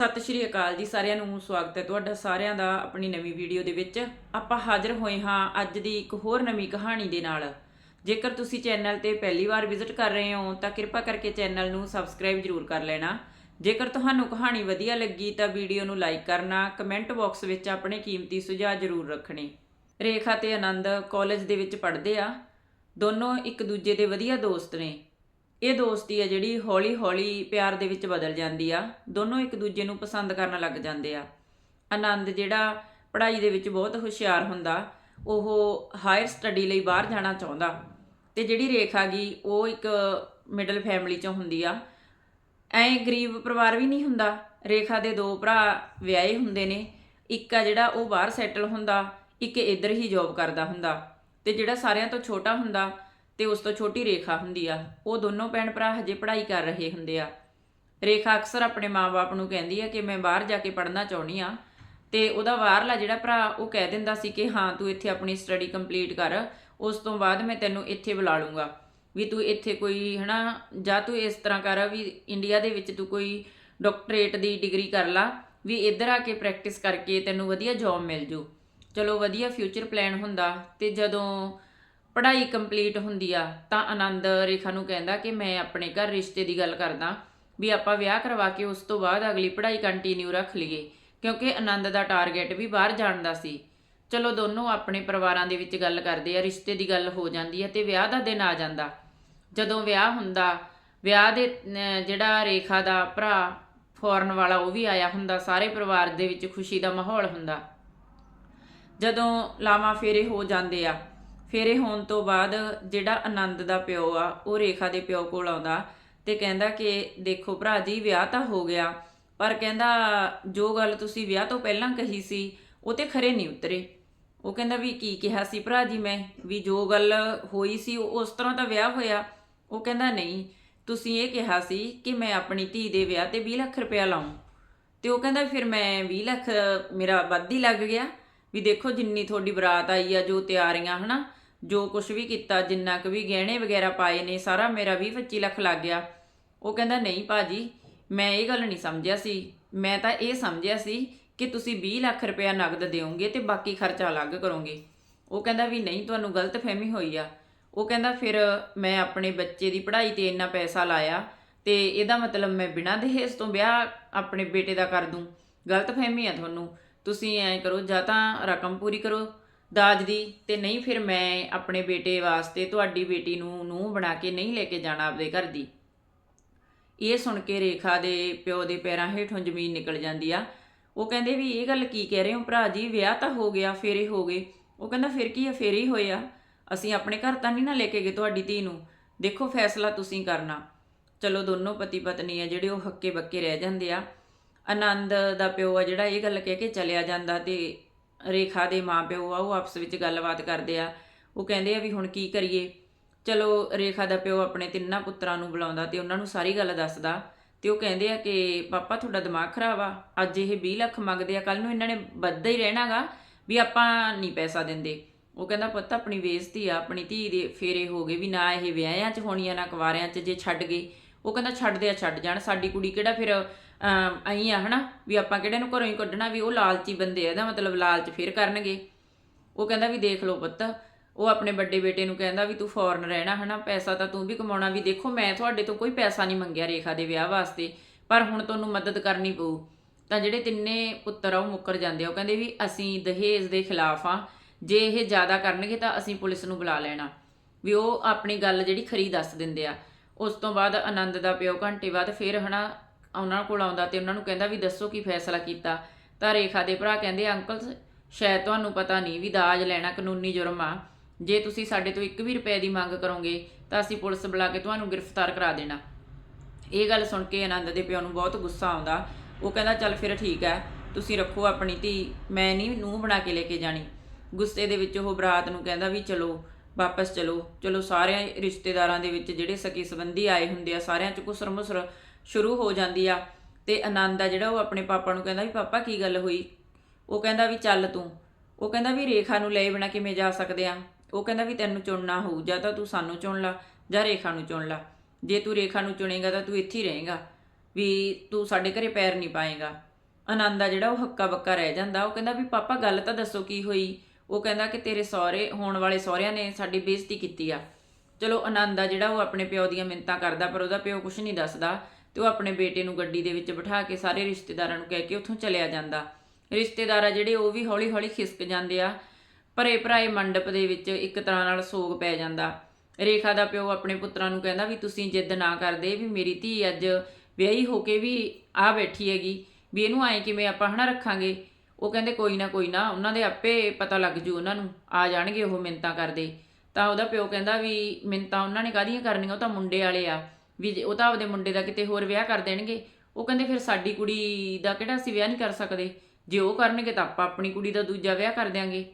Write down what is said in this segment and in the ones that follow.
ਸਤਿ ਸ਼੍ਰੀ ਅਕਾਲ ਜੀ ਸਾਰਿਆਂ ਨੂੰ, ਸਵਾਗਤ ਹੈ ਤੁਹਾਡਾ ਸਾਰਿਆਂ ਦਾ ਆਪਣੀ ਨਵੀਂ ਵੀਡੀਓ ਦੇ ਵਿੱਚ। ਆਪਾਂ ਹਾਜ਼ਰ ਹੋਏ ਹਾਂ ਅੱਜ ਦੀ ਇੱਕ ਹੋਰ ਨਵੀਂ ਕਹਾਣੀ ਦੇ ਨਾਲ। ਜੇਕਰ ਤੁਸੀਂ ਚੈਨਲ ਤੇ ਪਹਿਲੀ ਵਾਰ ਵਿਜ਼ਿਟ ਕਰ ਰਹੇ ਹੋ, ਤਾਂ ਕਿਰਪਾ ਕਰਕੇ ਚੈਨਲ ਨੂੰ ਸਬਸਕ੍ਰਾਈਬ ਜ਼ਰੂਰ ਕਰ ਲੈਣਾ। ਜੇਕਰ ਤੁਹਾਨੂੰ ਕਹਾਣੀ ਵਧੀਆ ਲੱਗੀ, ਤਾਂ ਵੀਡੀਓ ਨੂੰ ਲਾਈਕ ਕਰਨਾ, ਕਮੈਂਟ ਬਾਕਸ ਵਿੱਚ ਆਪਣੇ ਕੀਮਤੀ ਸੁਝਾਅ ਜ਼ਰੂਰ ਰੱਖਣੇ। ਰੇਖਾ ਤੇ ਆਨੰਦ ਕਾਲਜ ਦੇ ਵਿੱਚ ਪੜ੍ਹਦੇ ਆ। ਦੋਨੋਂ ਇੱਕ ਦੂਜੇ ਦੇ ਵਧੀਆ ਦੋਸਤ ਨੇ। ਇਹ ਦੋਸਤੀ ਹੈ ਜਿਹੜੀ ਹੌਲੀ-ਹੌਲੀ ਪਿਆਰ ਦੇ ਵਿੱਚ ਬਦਲ ਜਾਂਦੀ ਆ। ਦੋਨੋਂ ਇੱਕ ਦੂਜੇ ਨੂੰ ਪਸੰਦ ਕਰਨ ਲੱਗ ਜਾਂਦੇ ਆ। ਆਨੰਦ ਜਿਹੜਾ ਪੜ੍ਹਾਈ ਦੇ ਵਿੱਚ ਬਹੁਤ ਹੁਸ਼ਿਆਰ ਹੁੰਦਾ, ਉਹ ਹਾਇਰ ਸਟੱਡੀ ਲਈ ਬਾਹਰ ਜਾਣਾ ਚਾਹੁੰਦਾ ਤੇ ਜਿਹੜੀ ਰੇਖਾ ਗਈ, ਉਹ ਇੱਕ ਮਿਡਲ ਫੈਮਿਲੀ ਚੋਂ ਹੁੰਦੀ ਆ। ਐ ਗਰੀਬ ਪਰਿਵਾਰ ਵੀ ਨਹੀਂ ਹੁੰਦਾ। ਰੇਖਾ ਦੇ ਦੋ ਭਰਾ ਵਿਆਹੇ ਹੁੰਦੇ ਨੇ। ਇੱਕ ਆ ਜਿਹੜਾ ਉਹ ਬਾਹਰ ਸੈਟਲ ਹੁੰਦਾ, ਇੱਕ ਇੱਧਰ ਹੀ ਜੌਬ ਕਰਦਾ ਹੁੰਦਾ ਤੇ ਜਿਹੜਾ ਸਾਰਿਆਂ ਤੋਂ ਛੋਟਾ ਹੁੰਦਾ ਤੇ ਉਸ ਤੋਂ ਛੋਟੀ ਰੇਖਾ ਹੁੰਦੀ ਆ। ਉਹ ਦੋਨੋਂ ਭੈਣ ਭਰਾ ਹਜੇ ਪੜ੍ਹਾਈ ਕਰ ਰਹੇ ਹੁੰਦੇ ਆ। ਰੇਖਾ ਅਕਸਰ ਆਪਣੇ ਮਾਪੇ ਨੂੰ ਕਹਿੰਦੀ ਆ ਕਿ ਮੈਂ ਬਾਹਰ ਜਾ ਕੇ ਪੜ੍ਹਨਾ ਚਾਹੁੰਦੀ ਆ ਤੇ ਉਹਦਾ ਬਾਹਰਲਾ ਜਿਹੜਾ ਭਰਾ ਉਹ ਕਹਿ ਦਿੰਦਾ ਸੀ ਕਿ ਹਾਂ, ਤੂੰ ਇੱਥੇ ਆਪਣੀ ਸਟੱਡੀ ਕੰਪਲੀਟ ਕਰ, ਉਸ ਤੋਂ ਬਾਅਦ ਮੈਂ ਤੈਨੂੰ ਇੱਥੇ ਬੁਲਾ ਲੂੰਗਾ। ਵੀ ਤੂੰ ਇੱਥੇ ਕੋਈ, ਹਨਾ, ਜਾਂ ਤੂੰ ਇਸ ਤਰ੍ਹਾਂ ਕਰ ਵੀ ਇੰਡੀਆ ਦੇ ਵਿੱਚ ਤੂੰ ਕੋਈ ਡਾਕਟਰੇਟ ਦੀ ਡਿਗਰੀ ਕਰ ਲਾ, ਵੀ ਇੱਧਰ ਆ ਕੇ ਪ੍ਰੈਕਟਿਸ ਕਰਕੇ ਤੈਨੂੰ ਵਧੀਆ ਜੌਬ ਮਿਲ ਜੂ। ਚਲੋ, ਵਧੀਆ ਫਿਊਚਰ ਪਲਾਨ ਹੁੰਦਾ ਤੇ ਜਦੋਂ ਪੜ੍ਹਾਈ ਕੰਪਲੀਟ ਹੁੰਦੀ ਆ, ਤਾਂ ਆਨੰਦ ਰੇਖਾ ਨੂੰ ਕਹਿੰਦਾ ਕਿ ਮੈਂ ਆਪਣੇ ਘਰ ਰਿਸ਼ਤੇ ਦੀ ਗੱਲ ਕਰਦਾ ਵੀ ਆਪਾਂ ਵਿਆਹ ਕਰਵਾ ਕੇ ਉਸ ਤੋਂ ਬਾਅਦ ਅਗਲੀ ਪੜ੍ਹਾਈ ਕੰਟੀਨਿਊ ਰੱਖ ਲਈਏ, ਕਿਉਂਕਿ ਆਨੰਦ ਦਾ ਟਾਰਗੇਟ ਵੀ ਬਾਹਰ ਜਾਣ ਦਾ ਸੀ। ਚਲੋ ਦੋਨੋਂ ਆਪਣੇ ਪਰਿਵਾਰਾਂ ਦੇ ਵਿੱਚ ਗੱਲ ਕਰਦੇ ਆ, ਰਿਸ਼ਤੇ ਦੀ ਗੱਲ ਹੋ ਜਾਂਦੀ ਹੈ ਤੇ ਵਿਆਹ ਦਾ ਦਿਨ ਆ ਜਾਂਦਾ। ਜਦੋਂ ਵਿਆਹ ਹੁੰਦਾ, ਵਿਆਹ ਦੇ ਜਿਹੜਾ ਰੇਖਾ ਦਾ ਭਰਾ ਫੋਰਨ ਵਾਲਾ ਉਹ ਵੀ ਆਇਆ ਹੁੰਦਾ, ਸਾਰੇ ਪਰਿਵਾਰ ਦੇ ਵਿੱਚ ਖੁਸ਼ੀ ਦਾ ਮਾਹੌਲ ਹੁੰਦਾ। ਜਦੋਂ ਲਾਵਾਂ ਫੇਰੇ ਹੋ ਜਾਂਦੇ ਆ ਫੇਰੇ ਹੋਣ ਤੋਂ ਬਾਅਦ ਜਿਹੜਾ ਆਨੰਦ ਦਾ ਪਿਓ ਆ, ਉਹ ਰੇਖਾ ਦੇ ਪਿਓ ਕੋਲ ਆਉਂਦਾ ਤੇ ਕਹਿੰਦਾ ਕਿ ਦੇਖੋ ਭਰਾ ਜੀ, ਵਿਆਹ ਤਾਂ ਹੋ ਗਿਆ, ਪਰ ਕਹਿੰਦਾ ਜੋ ਗੱਲ ਤੁਸੀਂ ਵਿਆਹ ਤੋਂ ਪਹਿਲਾਂ ਕਹੀ ਸੀ, ਉਹ ਤੇ ਖਰੇ ਨਹੀਂ ਉਤਰੇ। ਉਹ ਕਹਿੰਦਾ ਵੀ ਕੀ ਕਿਹਾ ਸੀ ਭਰਾ ਜੀ ਮੈਂ? ਵੀ ਜੋ ਗੱਲ ਹੋਈ ਸੀ, ਉਹ ਉਸ ਤਰ੍ਹਾਂ ਤਾਂ ਵਿਆਹ ਹੋਇਆ। ਉਹ ਕਹਿੰਦਾ ਨਹੀਂ, ਤੁਸੀਂ ਇਹ ਕਿਹਾ ਸੀ ਕਿ ਮੈਂ ਆਪਣੀ ਧੀ ਦੇ ਵਿਆਹ ਤੇ 20 ਲੱਖ ਰੁਪਇਆ ਲਾਉਂ ਤੇ ਉਹ ਕਹਿੰਦਾ ਫਿਰ ਮੈਂ 20 ਲੱਖ ਮੇਰਾ ਵੱਧ ਹੀ ਲੱਗ ਗਿਆ। ਵੀ ਦੇਖੋ ਜਿੰਨੀ ਤੁਹਾਡੀ ਬਰਾਤ ਆਈ ਆ, ਜੋ ਤਿਆਰੀਆਂ, ਹਨਾ ਜੋ ਕੁਝ ਵੀ ਕੀਤਾ, ਜਿੰਨਾ ਕੁ ਵੀ ਗਹਿਣੇ ਵਗੈਰਾ ਪਾਏ ਨੇ, ਸਾਰਾ ਮੇਰਾ 20 25 ਲੱਖ ਲੱਗ ਗਿਆ। ਉਹ ਕਹਿੰਦਾ, ਨਹੀਂ ਭਾਜੀ, ਮੈਂ ਇਹ ਗੱਲ ਨਹੀਂ ਸਮਝਿਆ ਸੀ। ਮੈਂ ਤਾਂ ਇਹ ਸਮਝਿਆ ਸੀ ਕਿ ਤੁਸੀਂ 20 ਲੱਖ ਰੁਪਇਆ ਨਗਦ ਦਿਓਗੇ ਤੇ ਬਾਕੀ ਖਰਚਾ ਅਲੱਗ ਕਰੋਗੇ। ਉਹ ਕਹਿੰਦਾ ਵੀ ਨਹੀਂ, ਤੁਹਾਨੂੰ ਗਲਤਫਹਿਮੀ ਹੋਈ ਆ। ਉਹ ਕਹਿੰਦਾ, ਫਿਰ ਮੈਂ ਆਪਣੇ ਬੱਚੇ ਦੀ ਪੜ੍ਹਾਈ ਤੇ ਇੰਨਾ ਪੈਸਾ ਲਾਇਆ ਤੇ ਇਹਦਾ ਮਤਲਬ ਮੈਂ ਬਿਨਾਂ ਦਹੇਜ ਤੋਂ ਵਿਆਹ ਆਪਣੇ ਬੇਟੇ ਦਾ ਕਰ ਦੂੰ। ਗਲਤਫਹਿਮੀ ਆ ਤੁਹਾਨੂੰ। ਤੁਸੀਂ ਐਂ ਕਰੋ, ਜਾਂ ਤਾਂ ਰਕਮ ਪੂਰੀ ਕਰੋ ਦਾਜ ਦੀ ਤੇ ਨਹੀਂ ਫਿਰ ਮੈਂ ਆਪਣੇ ਬੇਟੇ ਵਾਸਤੇ ਤੁਹਾਡੀ ਬੇਟੀ ਨੂੰ ਨੂੰ ਬਣਾ ਕੇ ਨਹੀਂ ਲੈ ਕੇ ਜਾਣਾ ਆਪਦੇ ਘਰ ਦੀ। ਇਹ ਸੁਣ ਕੇ ਰੇਖਾ ਦੇ ਪਿਓ ਦੇ ਪੈਰਾਂ ਹੇਠੋਂ ਜ਼ਮੀਨ ਨਿਕਲ ਜਾਂਦੀ ਆ। ਉਹ ਕਹਿੰਦੇ ਵੀ ਇਹ ਗੱਲ ਕੀ ਕਹਿ ਰਹੇ ਹੋ ਭਰਾ ਜੀ, ਵਿਆਹ ਤਾਂ ਹੋ ਗਿਆ, ਫੇਰੇ ਹੋ ਗਏ। ਉਹ ਕਹਿੰਦਾ ਫਿਰ ਕੀ ਆ, ਫੇਰੇ ਹੀ ਹੋਏ ਆ। ਅਸੀਂ ਆਪਣੇ ਘਰ ਤਾਂ ਨਹੀਂ ਨਾ ਲੈ ਕੇ ਗਏ ਤੁਹਾਡੀ ਧੀ ਨੂੰ। ਦੇਖੋ ਫੈਸਲਾ ਤੁਸੀਂ ਕਰਨਾ। ਚਲੋ ਦੋਨੋਂ ਪਤੀ ਪਤਨੀ ਆ ਜਿਹੜੇ ਉਹ ਹੱਕੇ ਬੱਕੇ ਰਹਿ ਜਾਂਦੇ ਆ। ਆਨੰਦ ਦਾ ਪਿਓ ਆ ਜਿਹੜਾ ਇਹ ਗੱਲ ਕਹਿ ਕੇ ਚਲਿਆ ਜਾਂਦਾ ਤੇ ਰੇਖਾ ਦੇ ਮਾਪਿਓ ਆ, ਉਹ ਆਪਸ ਵਿੱਚ ਗੱਲਬਾਤ ਕਰਦੇ ਆ। ਉਹ ਕਹਿੰਦੇ ਆ ਵੀ ਹੁਣ ਕੀ ਕਰੀਏ? ਚਲੋ, ਰੇਖਾ ਦਾ ਪਿਓ ਆਪਣੇ ਤਿੰਨਾਂ ਪੁੱਤਰਾਂ ਨੂੰ ਬੁਲਾਉਂਦਾ ਤੇ ਉਹਨਾਂ ਨੂੰ ਸਾਰੀ ਗੱਲ ਦੱਸਦਾ ਤੇ ਉਹ ਕਹਿੰਦੇ ਆ ਕਿ ਪਾਪਾ, ਤੁਹਾਡਾ ਦਿਮਾਗ ਖਰਾਬ ਆ। ਅੱਜ ਇਹ 20 ਲੱਖ ਮੰਗਦੇ ਆ ਕੱਲ ਨੂੰ ਇਹਨਾਂ ਨੇ ਵੱਧਦਾ ਹੀ ਰਹਿਣਾਗਾ ਵੀ ਆਪਾਂ ਨਹੀਂ ਪੈਸਾ ਦਿੰਦੇ। ਉਹ ਕਹਿੰਦਾ, ਪੁੱਤ, ਆਪਣੀ ਬੇਇੱਜ਼ਤੀ ਆ, ਆਪਣੀ ਧੀ ਦੇ ਫੇਰੇ ਹੋ ਗਏ ਵੀ ਨਾ ਇਹ ਵਿਆਹਿਆਂ 'ਚ ਹੋਣੀਆਂ, ਨਾ ਕੁਵਾਰਿਆਂ 'ਚ ਜੇ ਛੱਡ ਗਏ। ਉਹ ਕਹਿੰਦਾ, ਛੱਡਦੇ ਆ, ਛੱਡ ਜਾਣ। ਸਾਡੀ ਕੁੜੀ ਕਿਹੜਾ ਫਿਰ ਅਹੀਂ ਆ ਹਨਾ, ਵੀ ਆਪਾਂ ਕਿਹੜੇ ਨੂੰ ਘਰੋਂ ਹੀ ਕੱਢਣਾ ਵੀ ਉਹ ਲਾਲਚੀ ਬੰਦੇ ਆ, ਇਹਦਾ ਮਤਲਬ ਲਾਲਚ ਫੇਰ ਕਰਨਗੇ। ਉਹ ਕਹਿੰਦਾ ਵੀ ਦੇਖ ਲਓ ਪੁੱਤ, ਉਹ ਆਪਣੇ ਵੱਡੇ ਬੇਟੇ ਨੂੰ ਕਹਿੰਦਾ ਵੀ ਤੂੰ ਫੋਰਨ ਰਹਿਣਾ ਹਨਾ, ਪੈਸਾ ਤਾਂ ਤੂੰ ਵੀ ਕਮਾਉਣਾ, ਵੀ ਦੇਖੋ ਮੈਂ ਤੁਹਾਡੇ ਤੋਂ ਕੋਈ ਪੈਸਾ ਨਹੀਂ ਮੰਗਿਆ ਰੇਖਾ ਦੇ ਵਿਆਹ ਵਾਸਤੇ, ਪਰ ਹੁਣ ਤੁਹਾਨੂੰ ਮਦਦ ਕਰਨੀ ਪਊ। ਤਾਂ ਜਿਹੜੇ ਤਿੰਨੇ ਪੁੱਤਰ ਆ, ਉਹ ਮੁੱਕਰ ਜਾਂਦੇ ਆ, ਉਹ ਕਹਿੰਦੇ ਵੀ ਅਸੀਂ ਦਹੇਜ ਦੇ ਖਿਲਾਫ ਆ, ਜੇ ਇਹ ਜ਼ਿਆਦਾ ਕਰਨਗੇ ਤਾਂ ਅਸੀਂ ਪੁਲਿਸ ਨੂੰ ਬੁਲਾ ਲੈਣਾ। ਵੀ ਉਹ ਆਪਣੀ ਗੱਲ ਜਿਹੜੀ ਖਰੀ ਦੱਸ ਦਿੰਦੇ ਆ, ਉਸ ਤੋਂ ਬਾਅਦ ਆਨੰਦ ਦਾ ਪਿਓ ਘੰਟੇ ਬਾਅਦ ਫਿਰ ਹਨਾ ਉਹਨਾਂ ਕੋਲ ਆਉਂਦਾ ਤੇ ਉਹਨਾਂ ਨੂੰ ਕਹਿੰਦਾ ਵੀ ਦੱਸੋ ਕੀ ਫੈਸਲਾ ਕੀਤਾ। ਤਾਂ ਰੇਖਾ ਦੇ ਭਰਾ ਕਹਿੰਦੇ, ਅੰਕਲ, ਸ਼ਾਇਦ ਤੁਹਾਨੂੰ ਪਤਾ ਨਹੀਂ ਵੀ ਦਾਜ ਲੈਣਾ ਕਾਨੂੰਨੀ ਜੁਰਮ ਆ। ਜੇ ਤੁਸੀਂ ਸਾਡੇ ਤੋਂ 1 ਵੀ ਰੁਪਏ ਦੀ ਮੰਗ ਕਰੋਗੇ, ਤਾਂ ਅਸੀਂ ਪੁਲਿਸ ਬੁਲਾ ਕੇ ਤੁਹਾਨੂੰ ਗ੍ਰਿਫਤਾਰ ਕਰਾ ਦੇਣਾ। ਇਹ ਗੱਲ ਸੁਣ ਕੇ ਆਨੰਦ ਦੇ ਪਿਓ ਨੂੰ ਬਹੁਤ ਗੁੱਸਾ ਆਉਂਦਾ। ਉਹ ਕਹਿੰਦਾ, ਚੱਲ ਫਿਰ ਠੀਕ ਹੈ, ਤੁਸੀਂ ਰੱਖੋ ਆਪਣੀ ਧੀ, ਮੈਂ ਨਹੀਂ ਨੂੰ ਬਣਾ ਕੇ ਲੈ ਕੇ ਜਾਣੀ। ਗੁੱਸੇ ਦੇ ਵਿੱਚ ਉਹ ਬਰਾਤ ਨੂੰ ਕਹਿੰਦਾ ਵੀ ਚਲੋ, ਵਾਪਸ ਚਲੋ। ਚਲੋ, ਸਾਰਿਆਂ ਰਿਸ਼ਤੇਦਾਰਾਂ ਦੇ ਵਿੱਚ ਜਿਹੜੇ ਸਕੀ ਸੰਬੰਧੀ ਆਏ ਹੁੰਦੇ ਆ, ਸਾਰਿਆਂ 'ਚ ਕੁਸਰ ਮੁਸਰ ਸ਼ੁਰੂ ਹੋ ਜਾਂਦੀ ਆ। ਤੇ ਆਨੰਦ ਆ ਜਿਹੜਾ ਉਹ ਆਪਣੇ ਪਾਪਾ ਨੂੰ ਕਹਿੰਦਾ ਵੀ, ਪਾਪਾ, ਕੀ ਗੱਲ ਹੋਈ? ਉਹ ਕਹਿੰਦਾ ਵੀ, ਚੱਲ ਤੂੰ। ਉਹ ਕਹਿੰਦਾ ਵੀ, ਰੇਖਾ ਨੂੰ ਲਏ ਬਿਨਾ ਕਿਵੇਂ ਜਾ ਸਕਦੇ ਆ? ਉਹ ਕਹਿੰਦਾ ਵੀ, ਤੈਨੂੰ ਚੁਣਨਾ ਹੋਊ, ਜਾਂ ਤਾਂ ਤੂੰ ਸਾਨੂੰ ਚੁਣ ਲਾ, ਜਾਂ ਰੇਖਾ ਨੂੰ ਚੁਣ ਲਾ। ਜੇ ਤੂੰ ਰੇਖਾ ਨੂੰ ਚੁਣੇਗਾ, ਤਾਂ ਤੂੰ ਇੱਥੇ ਹੀ ਰਹੇਗਾ, ਵੀ ਤੂੰ ਸਾਡੇ ਘਰੇ ਪੈਰ ਨਹੀਂ ਪਾਏਗਾ। ਆਨੰਦ ਆ ਜਿਹੜਾ ਉਹ ਹੱਕਾ ਬੱਕਾ ਰਹਿ ਜਾਂਦਾ। ਉਹ ਕਹਿੰਦਾ ਵੀ, ਪਾਪਾ, ਗੱਲ ਤਾਂ ਦੱਸੋ ਕੀ ਹੋਈ? ਉਹ ਕਹਿੰਦਾ ਕਿ ਤੇਰੇ ਸਹੁਰੇ, ਹੋਣ ਵਾਲੇ ਸਹੁਰਿਆਂ ਨੇ ਸਾਡੀ ਬੇਇੱਜ਼ਤੀ ਕੀਤੀ ਆ। ਚਲੋ, ਆਨੰਦ ਆ ਜਿਹੜਾ ਉਹ ਆਪਣੇ ਪਿਓ ਦੀਆਂ ਮਿੰਤਾਂ ਕਰਦਾ, ਪਰ ਉਹਦਾ ਪਿਓ ਕੁਝ ਨਹੀਂ ਦੱਸਦਾ। ਤੇ ਉਹ ਆਪਣੇ ਬੇਟੇ ਨੂੰ ਗੱਡੀ ਦੇ ਵਿੱਚ ਬਿਠਾ ਕੇ ਸਾਰੇ ਰਿਸ਼ਤੇਦਾਰਾਂ ਨੂੰ ਕਹਿ ਕੇ ਉੱਥੋਂ ਚਲਿਆ ਜਾਂਦਾ। ਰਿਸ਼ਤੇਦਾਰ ਆ ਜਿਹੜੇ ਉਹ ਵੀ ਹੌਲੀ-ਹੌਲੀ ਖਿਸਕ ਜਾਂਦੇ ਆ। ਭਰੇ ਭਰਾਏ ਮੰਡਪ ਦੇ ਵਿੱਚ ਇੱਕ ਤਰ੍ਹਾਂ ਨਾਲ ਸੋਗ ਪੈ ਜਾਂਦਾ। ਰੇਖਾ ਦਾ ਪਿਓ ਆਪਣੇ ਪੁੱਤਰਾਂ ਨੂੰ ਕਹਿੰਦਾ ਵੀ ਤੁਸੀਂ ਜਿੱਦ ਨਾ ਕਰਦੇ ਵੀ ਮੇਰੀ ਧੀ ਅੱਜ ਵਿਆਹੀ ਹੋ ਕੇ ਵੀ ਆ ਬੈਠੀ ਹੈਗੀ, ਵੀ ਇਹਨੂੰ ਐਂ ਕਿਵੇਂ ਆਪਾਂ ਹਨਾ ਰੱਖਾਂਗੇ? ਉਹ ਕਹਿੰਦੇ ਕੋਈ ਨਾ ਕੋਈ ਨਾ, ਉਹਨਾਂ ਦੇ ਆਪੇ ਪਤਾ ਲੱਗ ਜੂ ਉਹਨਾਂ ਨੂੰ, ਆ ਜਾਣਗੇ ਉਹ ਮਿੰਤਾਂ ਕਰਦੇ। ਤਾਂ ਉਹਦਾ ਪਿਓ ਕਹਿੰਦਾ ਵੀ ਮਿੰਤਾਂ ਉਹਨਾਂ ਨੇ ਕਾਹਦੀਆਂ ਕਰਨੀਆਂ, ਉਹ ਤਾਂ ਮੁੰਡੇ ਵਾਲੇ ਆ। ਵੀ ਉਹ ਤਾਂ ਆਪਦੇ ਮੁੰਡੇ ਦਾ ਕਿਤੇ ਹੋਰ ਵਿਆਹ ਕਰ ਦੇਣਗੇ। ਉਹ ਕਹਿੰਦੇ ਫਿਰ ਸਾਡੀ ਕੁੜੀ ਦਾ ਕਿਹੜਾ ਅਸੀਂ ਵਿਆਹ ਨਹੀਂ ਕਰ ਸਕਦੇ। ਜੇ ਉਹ ਕਰਨਗੇ ਤਾਂ ਆਪਾਂ ਆਪਣੀ ਕੁੜੀ ਦਾ ਦੂਜਾ ਵਿਆਹ ਕਰ ਦਿਆਂਗੇ।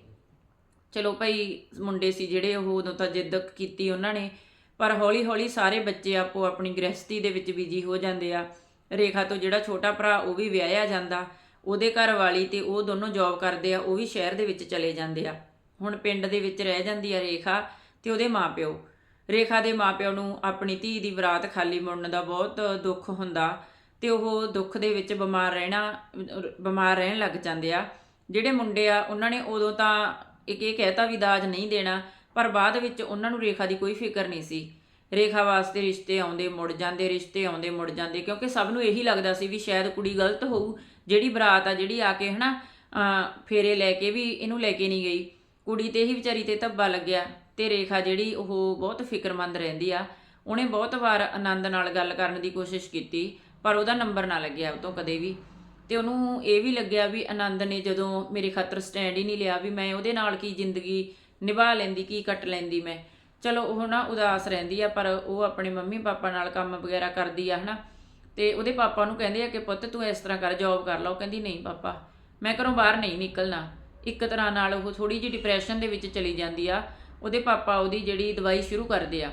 ਚਲੋ ਭਾਈ, ਮੁੰਡੇ ਸੀ ਜਿਹੜੇ ਉਹ ਉਦੋਂ ਤਾਂ ਜਿੱਦ ਕੀਤੀ ਉਹਨਾਂ ਨੇ। ਪਰ ਹੌਲੀ ਹੌਲੀ ਸਾਰੇ ਬੱਚੇ ਆਪੋ ਆਪਣੀ ਗ੍ਰਸਤੀ ਦੇ ਵਿੱਚ ਬਿਜ਼ੀ ਹੋ ਜਾਂਦੇ ਆ। ਰੇਖਾ ਤੋਂ ਜਿਹੜਾ ਛੋਟਾ ਭਰਾ ਉਹ ਵੀ ਵਿਆਹਿਆ ਜਾਂਦਾ। ਉਹਦੇ ਘਰ ਵਾਲੀ ਤੇ ਉਹ ਦੋਨੋਂ ਜੌਬ ਕਰਦੇ ਆ, ਉਹ ਵੀ ਸ਼ਹਿਰ ਦੇ ਵਿੱਚ ਚਲੇ ਜਾਂਦੇ ਆ। ਹੁਣ ਪਿੰਡ ਦੇ ਵਿੱਚ ਰਹਿ ਜਾਂਦੀ ਆ ਰੇਖਾ ਤੇ ਉਹਦੇ ਮਾਪਿਓ। ਰੇਖਾ ਦੇ ਮਾਪਿਓ ਨੂੰ ਆਪਣੀ ਧੀ ਦੀ ਬਰਾਤ ਖਾਲੀ ਮੁੜਨ ਦਾ ਬਹੁਤ ਦੁੱਖ ਹੁੰਦਾ ਤੇ ਉਹ ਦੁੱਖ ਦੇ ਵਿੱਚ ਬਿਮਾਰ ਰਹਿਣਾ, ਬਿਮਾਰ ਰਹਿਣ ਲੱਗ ਜਾਂਦੇ ਆ। ਜਿਹੜੇ ਮੁੰਡੇ ਆ, ਉਹਨਾਂ ਨੇ ਉਦੋਂ ਤਾਂ ਇੱਕ ਇਹ ਕਹਿਤਾ ਵੀ ਦਾਜ ਨਹੀਂ ਦੇਣਾ, ਪਰ ਬਾਅਦ ਵਿੱਚ ਉਹਨਾਂ ਨੂੰ ਰੇਖਾ ਦੀ ਕੋਈ ਫਿਕਰ ਨਹੀਂ ਸੀ। ਰੇਖਾ ਵਾਸਤੇ ਰਿਸ਼ਤੇ ਆਉਂਦੇ ਮੁੜ ਜਾਂਦੇ, ਰਿਸ਼ਤੇ ਆਉਂਦੇ ਮੁੜ ਜਾਂਦੇ, ਕਿਉਂਕਿ ਸਭ ਨੂੰ ਇਹੀ ਲੱਗਦਾ ਸੀ ਵੀ ਸ਼ਾਇਦ ਕੁੜੀ ਗਲਤ ਹੋਊ, ਜਿਹੜੀ ਬਰਾਤ ਆ, ਜਿਹੜੀ ਆ ਕੇ ਹਨਾ, ਅਹ ਫੇਰੇ ਲੈ ਕੇ ਵੀ ਇਹਨੂੰ ਲੈ ਕੇ ਨਹੀਂ ਗਈ। ਕੁੜੀ ਤੇ ਹੀ ਵਿਚਾਰੀ ਤੇ ਧੱਬਾ ਲੱਗਿਆ। ਤੇ ਰੇਖਾ ਜਿਹੜੀ ਉਹ ਬਹੁਤ ਫਿਕਰਮੰਦ ਰਹਿੰਦੀ ਆ। ਉਹਨੇ ਬਹੁਤ ਵਾਰ ਆਨੰਦ ਨਾਲ ਗੱਲ ਕਰਨ ਦੀ ਕੋਸ਼ਿਸ਼ ਕੀਤੀ, ਪਰ ਉਹਦਾ ਨੰਬਰ ਨਾ ਲੱਗਿਆ ਉਹ ਤੋਂ ਕਦੇ ਵੀ। ਤੇ ਉਹਨੂੰ ਇਹ ਵੀ ਲੱਗਿਆ ਵੀ ਆਨੰਦ ਨੇ ਜਦੋਂ ਮੇਰੇ ਖਾਤਰ ਸਟੈਂਡ ਹੀ ਨਹੀਂ ਲਿਆ ਵੀ ਮੈਂ ਉਹਦੇ ਨਾਲ ਕੀ ਜ਼ਿੰਦਗੀ ਨਿਭਾ ਲੈਂਦੀ, ਕੀ ਕੱਟ ਲੈਂਦੀ ਮੈਂ। ਚਲੋ ਉਹ ਨਾ ਉਦਾਸ ਰਹਿੰਦੀ ਆ, ਪਰ ਉਹ ਆਪਣੇ ਮੰਮੀ ਪਾਪਾ ਨਾਲ ਕੰਮ ਵਗੈਰਾ ਕਰਦੀ ਆ, ਹਨਾ। ਤੇ ਉਹਦੇ ਪਾਪਾ ਨੂੰ ਕਹਿੰਦੇ ਆ ਕਿ ਪੁੱਤ ਤੂੰ ਇਸ ਤਰ੍ਹਾਂ ਕਰ ਜੌਬ ਕਰ ਲਾ। ਉਹ ਕਹਿੰਦੀ, ਨਹੀਂ ਪਾਪਾ, ਮੈਂ ਘਰੋਂ ਬਾਹਰ ਨਹੀਂ ਨਿਕਲਣਾ। ਇੱਕ ਤਰ੍ਹਾਂ ਨਾਲ ਉਹ ਥੋੜੀ ਜਿਹੀ ਡਿਪਰੈਸ਼ਨ ਦੇ ਵਿੱਚ ਚਲੀ ਜਾਂਦੀ ਆ। ਉਹਦੇ ਪਾਪਾ ਉਹਦੀ ਜਿਹੜੀ ਦਵਾਈ ਸ਼ੁਰੂ ਕਰਦੇ ਆ।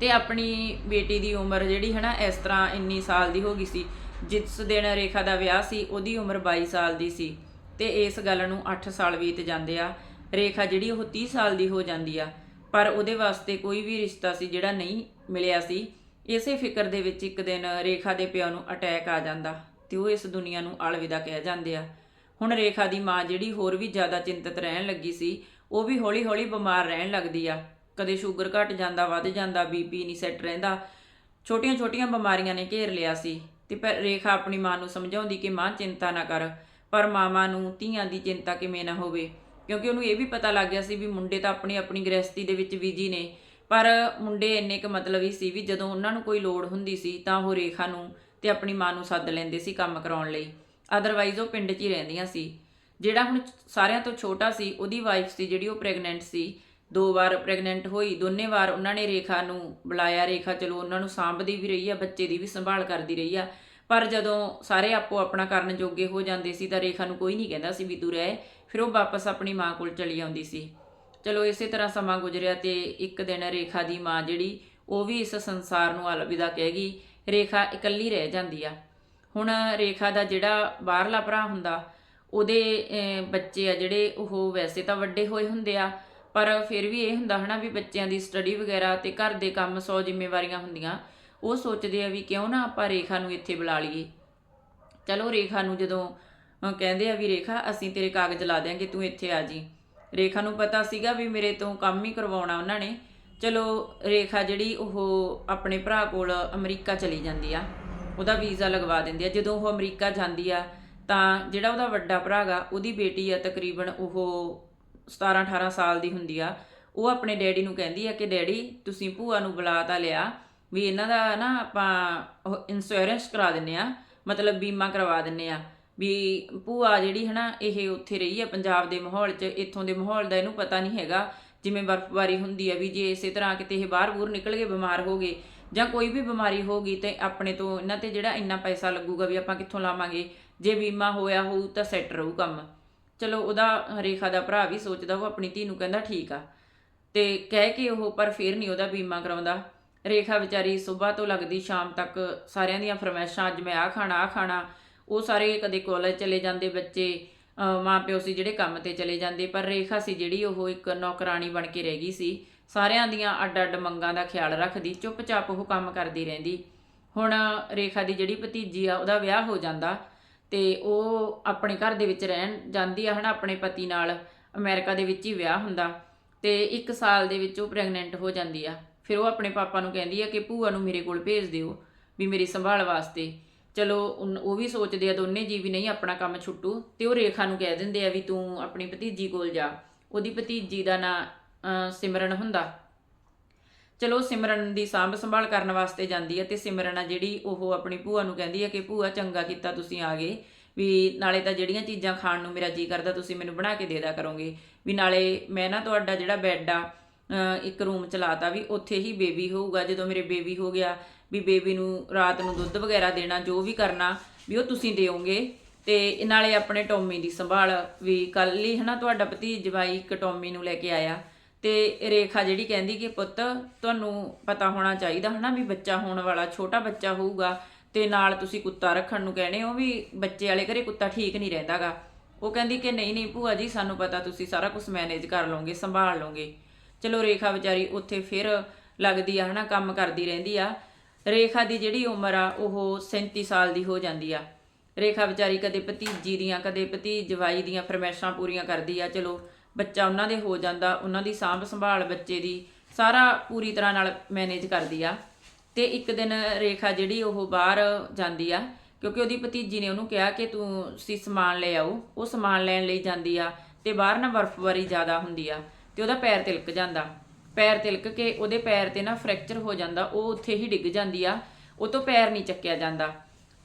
ਤੇ ਆਪਣੀ ਬੇਟੀ ਦੀ ਉਮਰ ਜਿਹੜੀ ਹੈ ਨਾ ਇਸ ਤਰ੍ਹਾਂ ਇੰਨੀ ਸਾਲ ਦੀ ਹੋ ਗਈ ਸੀ। ਜਿਸ ਦਿਨ ਰੇਖਾ ਦਾ ਵਿਆਹ ਸੀ, ਉਹਦੀ ਉਮਰ 22 ਸਾਲ ਦੀ ਸੀ। ਤੇ ਇਸ ਗੱਲ ਨੂੰ 8 ਸਾਲ ਬੀਤ ਜਾਂਦੇ ਆ। ਰੇਖਾ ਜਿਹੜੀ ਉਹ 30 ਸਾਲ ਦੀ ਹੋ ਜਾਂਦੀ ਆ। ਪਰ ਉਹਦੇ ਵਾਸਤੇ ਕੋਈ ਵੀ ਰਿਸ਼ਤਾ ਸੀ ਜਿਹੜਾ ਨਹੀਂ ਮਿਲਿਆ ਸੀ। ਇਸੇ ਫਿਕਰ ਦੇ ਵਿੱਚ ਇੱਕ ਦਿਨ ਰੇਖਾ ਦੇ ਪਿਓ ਨੂੰ ਅਟੈਕ ਆ ਜਾਂਦਾ ਤੇ ਉਹ ਇਸ ਦੁਨੀਆ ਨੂੰ ਅਲਵਿਦਾ ਕਹਿ ਜਾਂਦੇ ਆ। ਹੁਣ ਰੇਖਾ ਦੀ ਮਾਂ ਜਿਹੜੀ ਹੋਰ ਵੀ ਜ਼ਿਆਦਾ ਚਿੰਤਤ ਰਹਿਣ ਲੱਗੀ ਸੀ ਉਹ ਵੀ ਹੌਲੀ-ਹੌਲੀ ਬਿਮਾਰ ਰਹਿਣ ਲੱਗਦੀ ਆ। ਕਦੇ ਸ਼ੂਗਰ ਘਟ ਜਾਂਦਾ, ਵੱਧ ਜਾਂਦਾ, ਬੀਪੀ ਨਹੀਂ ਸੈੱਟ ਰਹਿੰਦਾ। ਛੋਟੀਆਂ-ਛੋਟੀਆਂ ਬਿਮਾਰੀਆਂ ਨੇ ਘੇਰ ਲਿਆ ਸੀ। ਤੇ ਪਰ ਰੇਖਾ ਆਪਣੀ ਮਾਂ ਨੂੰ ਸਮਝਾਉਂਦੀ ਕਿ ਮਾਂ, ਚਿੰਤਾ ਨਾ ਕਰ। ਪਰ ਮਾਵਾਂ ਨੂੰ, ਧੀਆਂ ਦੀ ਚਿੰਤਾ ਕਿਵੇਂ ਨਾ ਹੋਵੇ। ਕਿਉਂਕਿ ਉਹਨੂੰ ਇਹ ਵੀ ਪਤਾ ਲੱਗ ਗਿਆ ਸੀ ਵੀ ਮੁੰਡੇ ਤਾਂ ਆਪਣੀ ਆਪਣੀ ਗ੍ਰਸਤੀ ਦੇ ਵਿੱਚ ਬਿਜ਼ੀ ਨੇ। ਪਰ ਮੁੰਡੇ ਇੰਨੇ ਕੁ ਹੀ ਸੀ ਵੀ ਜਦੋਂ ਉਹਨਾਂ ਨੂੰ ਕੋਈ ਲੋੜ ਹੁੰਦੀ ਸੀ ਤਾਂ ਉਹ ਰੇਖਾ ਨੂੰ ਤੇ ਆਪਣੀ ਮਾਂ ਨੂੰ ਸੱਦ ਲੈਂਦੇ ਸੀ ਕੰਮ ਕਰਾਉਣ ਲਈ। ਅਦਰਵਾਈਜ਼ ਉਹ ਪਿੰਡ 'ਚ ਹੀ ਰਹਿੰਦੀਆਂ ਸੀ। ਜਿਹੜਾ ਹੁਣ ਸਾਰਿਆਂ ਤੋਂ ਛੋਟਾ ਸੀ, ਉਹਦੀ ਵਾਈਫ ਸੀ ਜਿਹੜੀ ਉਹ ਪ੍ਰੈਗਨੈਂਟ ਸੀ। ਦੋ ਵਾਰ ਪ੍ਰੈਗਨੈਂਟ ਹੋਈ, ਦੋਨੇ ਵਾਰ ਉਹਨਾਂ ਨੇ ਰੇਖਾ ਨੂੰ ਬੁਲਾਇਆ। ਰੇਖਾ ਚਲੋ ਉਹਨਾਂ ਨੂੰ ਸਾਂਭਦੀ ਵੀ ਰਹੀ ਆ, ਬੱਚੇ ਦੀ ਵੀ ਸੰਭਾਲ ਕਰਦੀ ਰਹੀ ਆ। ਪਰ ਜਦੋਂ ਸਾਰੇ ਆਪੋ ਆਪਣਾ ਕਰਨ ਜੋਗੇ ਹੋ ਜਾਂਦੇ ਸੀ ਤਾਂ ਰੇਖਾ ਨੂੰ ਕੋਈ ਨਹੀਂ ਕਹਿੰਦਾ ਸੀ ਵੀ ਤੂੰ ਰਹਿ। ਫਿਰ ਉਹ ਵਾਪਸ ਆਪਣੀ ਮਾਂ ਕੋਲ ਚਲੀ ਆਉਂਦੀ ਸੀ। ਚਲੋ ਇਸੇ ਤਰ੍ਹਾਂ ਸਮਾਂ ਗੁਜ਼ਰਿਆ ਤੇ ਇੱਕ ਦਿਨ ਰੇਖਾ ਦੀ ਮਾਂ ਜਿਹੜੀ, ਉਹ ਵੀ ਇਸ ਸੰਸਾਰ ਨੂੰ ਅਲਵਿਦਾ ਕਹਿ ਗਈ, ਰੇਖਾ ਇਕੱਲੀ ਰਹਿ ਜਾਂਦੀ ਆ। ਹੁਣ ਰੇਖਾ ਦਾ ਜਿਹੜਾ ਬਾਹਰਲਾ ਭਰਾ ਹੁੰਦਾ ਉਹਦੇ ਬੱਚੇ ਆ ਜਿਹੜੇ, ਉਹ ਵੈਸੇ ਤਾਂ ਵੱਡੇ ਹੋਏ ਹੁੰਦੇ ਆ, ਪਰ ਫਿਰ ਵੀ ਇਹ ਹੁੰਦਾ ਹਨਾ ਵੀ ਬੱਚਿਆਂ ਦੀ ਸਟੱਡੀ ਵਗੈਰਾ ਤੇ ਘਰ ਦੇ ਕੰਮ 100 ਜ਼ਿੰਮੇਵਾਰੀਆਂ ਹੁੰਦੀਆਂ। ਉਹ ਸੋਚਦੇ ਆ ਵੀ ਕਿਉਂ ਨਾ ਆਪਾਂ ਰੇਖਾ ਨੂੰ ਇੱਥੇ ਬੁਲਾ ਲਈਏ। ਚਲੋ ਰੇਖਾ ਨੂੰ ਜਦੋਂ ਕਹਿੰਦੇ ਆ ਵੀ ਰੇਖਾ, ਅਸੀਂ ਤੇਰੇ ਕਾਗਜ਼ ਲਾ ਦਿਆਂਗੇ, ਤੂੰ ਇੱਥੇ ਆ ਜੀ। ਰੇਖਾ ਨੂੰ ਪਤਾ ਸੀਗਾ ਵੀ ਮੇਰੇ ਤੋਂ ਕੰਮ ਹੀ ਕਰਵਾਉਣਾ ਉਹਨਾਂ ਨੇ। ਚਲੋ ਰੇਖਾ ਜਿਹੜੀ ਉਹ ਆਪਣੇ ਭਰਾ ਕੋਲ ਅਮਰੀਕਾ ਚਲੀ ਜਾਂਦੀ ਆ। ਉਹਦਾ ਵੀਜ਼ਾ ਲਗਵਾ ਦਿੰਦੇ ਆ। ਜਦੋਂ ਉਹ ਅਮਰੀਕਾ ਜਾਂਦੀ ਆ ਤਾਂ ਜਿਹੜਾ ਉਹਦਾ ਵੱਡਾ ਭਰਾ ਗਾ, ਉਹਦੀ ਬੇਟੀ ਆ ਤਕਰੀਬਨ ਉਹ 17 18 ਸਾਲ ਦੀ ਹੁੰਦੀ ਆ, ਉਹ ਆਪਣੇ ਡੈਡੀ ਨੂੰ ਕਹਿੰਦੀ ਆ ਕਿ ਡੈਡੀ ਤੁਸੀਂ ਭੂਆ ਨੂੰ ਬੁਲਾ ਤਾਂ ਲਿਆ ਵੀ ਇਹਨਾਂ ਦਾ ਨਾ ਆਪਾਂ ਇੰਸ਼ੋਰੈਂਸ ਕਰਾ ਦਿੰਨੇ ਆ, ਮਤਲਬ ਬੀਮਾ ਕਰਵਾ ਦਿੰਨੇ ਆ, ਵੀ ਭੂਆ ਜਿਹੜੀ ਹਨਾ ਇਹ ਉੱਥੇ ਰਹੀ ਆ ਪੰਜਾਬ ਦੇ ਮਾਹੌਲ 'ਚ, ਇੱਥੋਂ ਦੇ ਮਾਹੌਲ ਦਾ ਇਹਨੂੰ ਪਤਾ ਨਹੀਂ ਹੈਗਾ, ਜਿਵੇਂ ਬਰਫ਼ਬਾਰੀ ਹੁੰਦੀ ਆ ਵੀ ਜੇ ਇਸੇ ਤਰ੍ਹਾਂ ਕਿਤੇ ਇਹ ਬਾਹਰ ਬੂਰ ਨਿਕਲ ਕੇ ਬਿਮਾਰ ਹੋ ਗਏ ਜਾਂ ਕੋਈ ਵੀ ਬਿਮਾਰੀ ਹੋ ਗਈ ਤੇ ਆਪਣੇ ਤੋਂ ਇਹਨਾਂ ਤੇ ਜਿਹੜਾ ਇੰਨਾ ਪੈਸਾ ਲੱਗੂਗਾ ਵੀ ਆਪਾਂ ਕਿੱਥੋਂ ਲਾਵਾਂਗੇ ਜੇ ਬੀਮਾ ਹੋਇਆ ਹੋਊ ਤਾਂ ਸੈੱਟ ਰਹੂ ਕੰਮ। ਚਲੋ, ਉਹਦਾ ਰੇਖਾ ਦਾ ਭਰਾ ਵੀ ਸੋਚਦਾ ਉਹ ਆਪਣੀ ਧੀ ਨੂੰ ਕਹਿੰਦਾ ਠੀਕ ਆ। ਤੇ ਕਹਿ ਕੇ ਉਹ, ਪਰ ਫੇਰ ਨਹੀਂ ਉਹਦਾ ਬੀਮਾ ਕਰਾਉਂਦਾ। ਰੇਖਾ ਵਿਚਾਰੀ ਸਵੇਰ ਤੋਂ ਲੱਗਦੀ, ਸ਼ਾਮ ਤੱਕ ਸਾਰਿਆਂ ਦੀਆਂ ਫਰਮਾਇਸ਼ਾਂ, ਅੱਜ ਮੈਂ ਆ ਖਾਣਾ ਆ ਖਾਣਾ। ਉਹ ਸਾਰੇ ਕਦੇ ਕਾਲਜ ਚਲੇ ਜਾਂਦੇ ਬੱਚੇ, ਅਹ ਮਾਂ ਪਿਓ ਸੀ ਜਿਹੜੇ ਕੰਮ ਤੇ ਚਲੇ ਜਾਂਦੇ, ਪਰ ਰੇਖਾ ਸੀ ਜਿਹੜੀ ਉਹ ਇੱਕ ਨੌਕਰਾਨੀ ਬਣ ਕੇ ਰਹਿ ਗਈ ਸੀ। ਸਾਰਿਆਂ ਦੀਆਂ ਅੱਡ-ਅੱਡ ਮੰਗਾਂ ਦਾ ਖਿਆਲ ਰੱਖਦੀ, ਚੁੱਪਚਾਪ ਉਹ ਕੰਮ ਕਰਦੀ ਰਹਿੰਦੀ। ਹੁਣ ਰੇਖਾ ਦੀ ਜਿਹੜੀ ਭਤੀਜੀ ਆ, ਉਹਦਾ ਵਿਆਹ ਹੋ ਜਾਂਦਾ। ਤੇ ਉਹ ਆਪਣੇ ਘਰ ਦੇ ਵਿੱਚ ਰਹਿਣ ਜਾਂਦੀ ਆ, ਹਨਾ, ਆਪਣੇ ਪਤੀ ਨਾਲ। ਅਮਰੀਕਾ ਦੇ ਵਿੱਚ ਹੀ ਵਿਆਹ ਹੁੰਦਾ ਤੇ 1 ਸਾਲ ਦੇ ਵਿੱਚ ਉਹ ਪ੍ਰੈਗਨੈਂਟ ਹੋ ਜਾਂਦੀ ਆ। ਫਿਰ ਉਹ ਆਪਣੇ ਪਾਪਾ ਨੂੰ ਕਹਿੰਦੀ ਆ ਕਿ ਭੂਆ ਨੂੰ ਮੇਰੇ ਕੋਲ ਭੇਜ ਦਿਓ ਵੀ ਮੇਰੀ ਸੰਭਾਲ ਵਾਸਤੇ। ਚਲੋ ਉਹ ਵੀ ਸੋਚਦੇ ਆ ਦੋਨੇ ਜੀ ਵੀ ਨਹੀਂ, ਆਪਣਾ ਕੰਮ ਛੁੱਟੂ। ਤੇ ਉਹ ਰੇਖਾ ਨੂੰ ਕਹਿ ਦਿੰਦੇ ਆ ਵੀ ਤੂੰ ਆਪਣੀ ਭਤੀਜੀ ਕੋਲ ਜਾ। ਉਹਦੀ ਭਤੀਜੀ ਦਾ ਨਾਂ ਸਿਮਰਨ ਹੁੰਦਾ। ਚਲੋ ਸਿਮਰਨ ਦੀ ਸਾਂਭ ਸੰਭਾਲ ਕਰਨ ਵਾਸਤੇ ਜਾਂਦੀ ਹੈ ਤੇ ਸਿਮਰਨ ਆ ਜਿਹੜੀ ਉਹ ਆਪਣੀ ਭੂਆ ਨੂੰ ਕਹਿੰਦੀ ਹੈ ਕਿ ਭੂਆ ਚੰਗਾ ਕੀਤਾ ਤੁਸੀਂ ਆ ਗਏ, ਵੀ ਨਾਲੇ ਤਾਂ ਜਿਹੜੀਆਂ ਚੀਜ਼ਾਂ ਖਾਣ ਨੂੰ ਮੇਰਾ ਜੀ ਕਰਦਾ ਤੁਸੀਂ ਮੈਨੂੰ ਬਣਾ ਕੇ ਦੇ ਦਿਆ ਕਰੋਗੇ। ਵੀ ਨਾਲੇ ਮੈਂ ਨਾ ਤੁਹਾਡਾ ਜਿਹੜਾ ਬੈੱਡ ਆ ਇੱਕ ਰੂਮ ਚਲਾਤਾ ਵੀ ਉੱਥੇ ਹੀ ਬੇਬੀ ਹੋਊਗਾ, ਜਦੋਂ ਮੇਰੇ ਬੇਬੀ ਹੋ ਗਿਆ, ਵੀ ਬੇਬੀ ਨੂੰ ਰਾਤ ਨੂੰ ਦੁੱਧ ਵਗੈਰਾ ਦੇਣਾ, ਜੋ ਵੀ ਕਰਨਾ, ਵੀ ਉਹ ਤੁਸੀਂ ਦਿਓਗੇ। ਤੇ ਨਾਲੇ ਆਪਣੇ ਟੋਮੀ ਦੀ ਸੰਭਾਲ ਵੀ ਕੱਲ ਹੀ ਹਨਾ ਤੁਹਾਡਾ ਭਤੀਜ ਜਵਾਈ ਇੱਕ ਟੋਮੀ ਨੂੰ ਲੈ ਕੇ ਆਇਆ। ਤੇ ਰੇਖਾ ਜਿਹੜੀ ਕਹਿੰਦੀ ਕਿ ਪੁੱਤ ਤੁਹਾਨੂੰ ਪਤਾ ਹੋਣਾ ਚਾਹੀਦਾ ਹਨਾ ਵੀ ਬੱਚਾ ਹੋਣ ਵਾਲਾ, ਛੋਟਾ ਬੱਚਾ ਹੋਊਗਾ ਤੇ ਨਾਲ ਤੁਸੀਂ ਕੁੱਤਾ ਰੱਖਣ ਨੂੰ ਕਹਿੰਦੇ ਹੋ ਵੀ ਬੱਚੇ ਵਾਲੇ ਘਰੇ ਕੁੱਤਾ ਠੀਕ ਨਹੀਂ ਰਹਿੰਦਾਗਾ। ਉਹ ਕਹਿੰਦੀ ਕਿ ਨਹੀਂ ਨਹੀਂ ਭੂਆ ਜੀ, ਸਾਨੂੰ ਪਤਾ ਤੁਸੀਂ ਸਾਰਾ ਕੁਝ ਮੈਨੇਜ ਕਰ ਲਓਗੇ, ਸੰਭਾਲ ਲਓਗੇ। ਚਲੋ ਰੇਖਾ ਵਿਚਾਰੀ ਉੱਥੇ ਫਿਰ ਲੱਗਦੀ ਆ ਹਨਾ, ਕੰਮ ਕਰਦੀ ਰਹਿੰਦੀ ਆ। ਰੇਖਾ ਦੀ ਜਿਹੜੀ ਉਮਰ ਆ, ਉਹ 37 ਸਾਲ ਦੀ ਹੋ ਜਾਂਦੀ ਆ। ਰੇਖਾ ਵਿਚਾਰੀ ਕਦੇ ਭਤੀਜੀ ਦੀਆਂ, ਕਦੇ ਭਤੀਜਵਾਈ ਦੀਆਂ ਫਰਮੈਸ਼ਾਂ ਪੂਰੀਆਂ ਕਰਦੀ ਆ, ਚਲੋ ਬੱਚਾ ਉਹਨਾਂ ਦੇ ਹੋ ਜਾਂਦਾ, ਉਹਨਾਂ ਦੀ ਸਾਂਭ ਸੰਭਾਲ ਬੱਚੇ ਦੀ ਸਾਰਾ ਪੂਰੀ ਤਰ੍ਹਾਂ ਨਾਲ ਮੈਨੇਜ ਕਰਦੀ ਆ। ਤੇ ਇੱਕ ਦਿਨ ਰੇਖਾ ਜਿਹੜੀ ਉਹ ਬਾਹਰ ਜਾਂਦੀ ਆ, ਕਿਉਂਕਿ ਉਹਦੀ ਭਤੀਜੀ ਨੇ ਉਹਨੂੰ ਕਿਹਾ ਕਿ ਤੂੰ ਸੀ ਸਮਾਨ ਲੈ ਆਓ, ਉਹ ਸਮਾਨ ਲੈਣ ਲਈ ਜਾਂਦੀ ਆ ਤੇ ਬਾਹਰ ਨਾ ਬਰਫ਼ਬਾਰੀ ਜ਼ਿਆਦਾ ਹੁੰਦੀ ਆ ਤੇ ਉਹਦਾ ਪੈਰ ਤਿਲਕ ਜਾਂਦਾ। ਪੈਰ ਤਿਲਕ ਕੇ ਉਹਦੇ ਪੈਰ ਤੇ ਨਾ ਫ੍ਰੈਕਚਰ ਹੋ ਜਾਂਦਾ, ਉਹ ਉੱਥੇ ਹੀ ਡਿੱਗ ਜਾਂਦੀ ਆ, ਉਹ ਤੋਂ ਪੈਰ ਨਹੀਂ ਚੱਕਿਆ ਜਾਂਦਾ।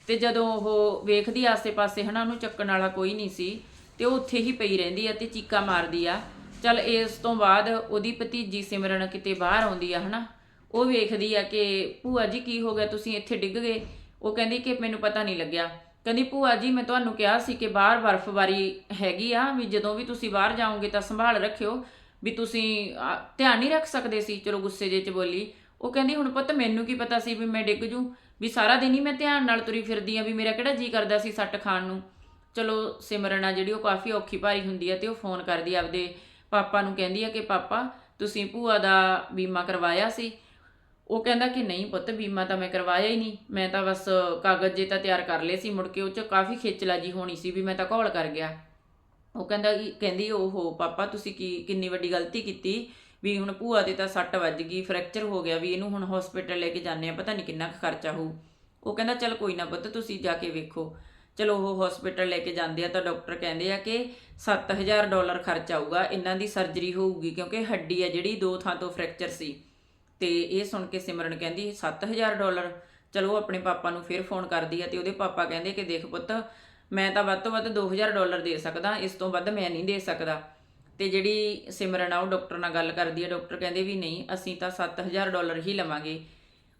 ਤੇ ਜਦੋਂ ਉਹ ਵੇਖਦੀ ਆਸੇ-ਪਾਸੇ ਹਨਾ, ਉਹਨੂੰ ਚੱਕਣ ਵਾਲਾ ਕੋਈ ਨਹੀਂ ਸੀ ਤੇ ਉਹ ਉੱਥੇ ਹੀ ਪਈ ਰਹਿੰਦੀ ਆ ਤੇ ਚੀਕਾ ਮਾਰਦੀ ਆ। ਚਲ ਇਸ ਤੋਂ ਬਾਅਦ ਉਹਦੀ ਭਤੀਜੀ ਸਿਮਰਨ ਕਿਤੇ ਬਾਹਰ ਆਉਂਦੀ ਆ, ਹਨਾ? ਉਹ ਵੇਖਦੀ ਆ ਕਿ ਭੂਆ ਜੀ ਕੀ ਹੋ ਗਿਆ, ਤੁਸੀਂ ਇੱਥੇ ਡਿੱਗ ਗਏ। ਉਹ ਕਹਿੰਦੀ ਕਿ ਮੈਨੂੰ ਪਤਾ ਨਹੀਂ ਲੱਗਿਆ। ਕਹਿੰਦੀ, ਭੂਆ ਜੀ, ਮੈਂ ਤੁਹਾਨੂੰ ਕਿਹਾ ਸੀ ਕਿ ਬਾਹਰ ਬਰਫ਼ਬਾਰੀ ਹੈਗੀ ਆ, ਵੀ ਜਦੋਂ ਵੀ ਤੁਸੀਂ ਬਾਹਰ ਜਾਓਗੇ ਤਾਂ ਸੰਭਾਲ ਰੱਖਿਓ, ਵੀ ਤੁਸੀਂ ਧਿਆਨ ਨਹੀਂ ਰੱਖ ਸਕਦੇ ਸੀ। ਚਲੋ ਗੁੱਸੇ ਜੇ ਚ ਬੋਲੀ। ਉਹ ਕਹਿੰਦੀ, ਹੁਣ ਪੁੱਤ ਮੈਨੂੰ ਕੀ ਪਤਾ ਸੀ ਵੀ ਮੈਂ ਡਿੱਗ ਜੂ? ਵੀ ਸਾਰਾ ਦਿਨ ਹੀ ਮੈਂ ਧਿਆਨ ਨਾਲ ਤੁਰੀ ਫਿਰਦੀ ਆ, ਵੀ ਮੇਰਾ ਕਿਹੜਾ ਜੀ ਕਰਦਾ ਸੀ ਸੱਟ ਖਾਣ ਨੂੰ? ਚਲੋ ਸਿਮਰਨ ਆ ਜਿਹੜੀ, ਉਹ ਕਾਫੀ ਔਖੀ ਭਾਰੀ ਹੁੰਦੀ ਹੈ ਤੇ ਉਹ ਫੋਨ ਕਰਦੀ ਆਪਦੇ ਪਾਪਾ ਨੂੰ, ਕਹਿੰਦੀ ਆ ਕਿ ਪਾਪਾ, ਤੁਸੀਂ ਭੂਆ ਦਾ ਬੀਮਾ ਕਰਵਾਇਆ ਸੀ। ਉਹ ਕਹਿੰਦਾ ਕਿ ਨਹੀਂ ਪੁੱਤ, ਬੀਮਾ ਤਾਂ ਮੈਂ ਕਰਵਾਇਆ ਹੀ ਨਹੀਂ। ਮੈਂ ਤਾਂ ਬਸ ਕਾਗਜ਼ ਜੇ ਤਾਂ ਤਿਆਰ ਕਰ ਲਏ ਸੀ ਮੁੜ ਕੇ, ਉਹ ਚ ਕਾਫੀ ਖੇਚਲਾ ਜੀ ਹੋਣੀ ਸੀ ਵੀ ਮੈਂ ਤਾਂ ਘੋਲ ਕਰ ਗਿਆ। ਉਹ ਕਹਿੰਦਾ ਕਿ, ਕਹਿੰਦੀ ਓਹੋ ਪਾਪਾ, ਤੁਸੀਂ ਕੀ, ਕਿੰਨੀ ਵੱਡੀ ਗਲਤੀ ਕੀਤੀ ਵੀ ਹੁਣ ਭੂਆ ਦੇ ਤਾਂ ਸੱਟ ਵੱਜ ਗਈ, ਫ੍ਰੈਕਚਰ ਹੋ ਗਿਆ ਵੀ ਇਹਨੂੰ ਹੁਣ ਹਸਪੀਟਲ ਲੈ ਕੇ ਜਾਂਦੇ ਆ, ਪਤਾ ਨਹੀਂ ਕਿੰਨਾ ਕੁ ਖਰਚਾ ਹੋਊ। ਉਹ ਕਹਿੰਦਾ, ਚਲ ਕੋਈ ਨਾ ਪੁੱਤ, ਤੁਸੀਂ ਜਾ ਕੇ ਵੇਖੋ। ਚਲੋ ਉਹ ਹਸਪੀਟਲ ਲੈ ਕੇ ਜਾਂਦੇ ਆ ਤਾਂ ਡਾਕਟਰ ਕਹਿੰਦੇ ਆ ਕਿ 7000 ਡਾਲਰ ਖਰਚ ਆਊਗਾ, ਇਹਨਾਂ ਦੀ ਸਰਜਰੀ ਹੋਊਗੀ ਕਿਉਂਕਿ ਹੱਡੀ ਆ ਜਿਹੜੀ ਦੋ ਥਾਂ ਤੋਂ ਫ੍ਰੈਕਚਰ ਸੀ। ਤੇ ਇਹ ਸੁਣ ਕੇ ਸਿਮਰਨ ਕਹਿੰਦੀ 7000 ਡਾਲਰ ਚਲੋ ਆਪਣੇ ਪਾਪਾ ਨੂੰ ਫਿਰ ਫੋਨ ਕਰਦੀ ਆ ਤੇ ਉਹਦੇ ਪਾਪਾ ਕਹਿੰਦੇ ਕਿ ਦੇਖ ਪੁੱਤ, ਮੈਂ ਤਾਂ ਵੱਧ ਤੋਂ ਵੱਧ 2000 ਡਾਲਰ ਦੇ ਸਕਦਾ, ਇਸ ਤੋਂ ਵੱਧ ਮੈਂ ਨਹੀਂ ਦੇ ਸਕਦਾ। ਤੇ ਜਿਹੜੀ ਸਿਮਰਨ ਆ ਉਹ ਡਾਕਟਰ ਨਾਲ ਗੱਲ ਕਰਦੀ ਆ ਡਾਕਟਰ ਕਹਿੰਦੇ ਵੀ ਨਹੀਂ, ਅਸੀਂ ਤਾਂ 7000 ਡਾਲਰ ਹੀ ਲਵਾਂਗੇ।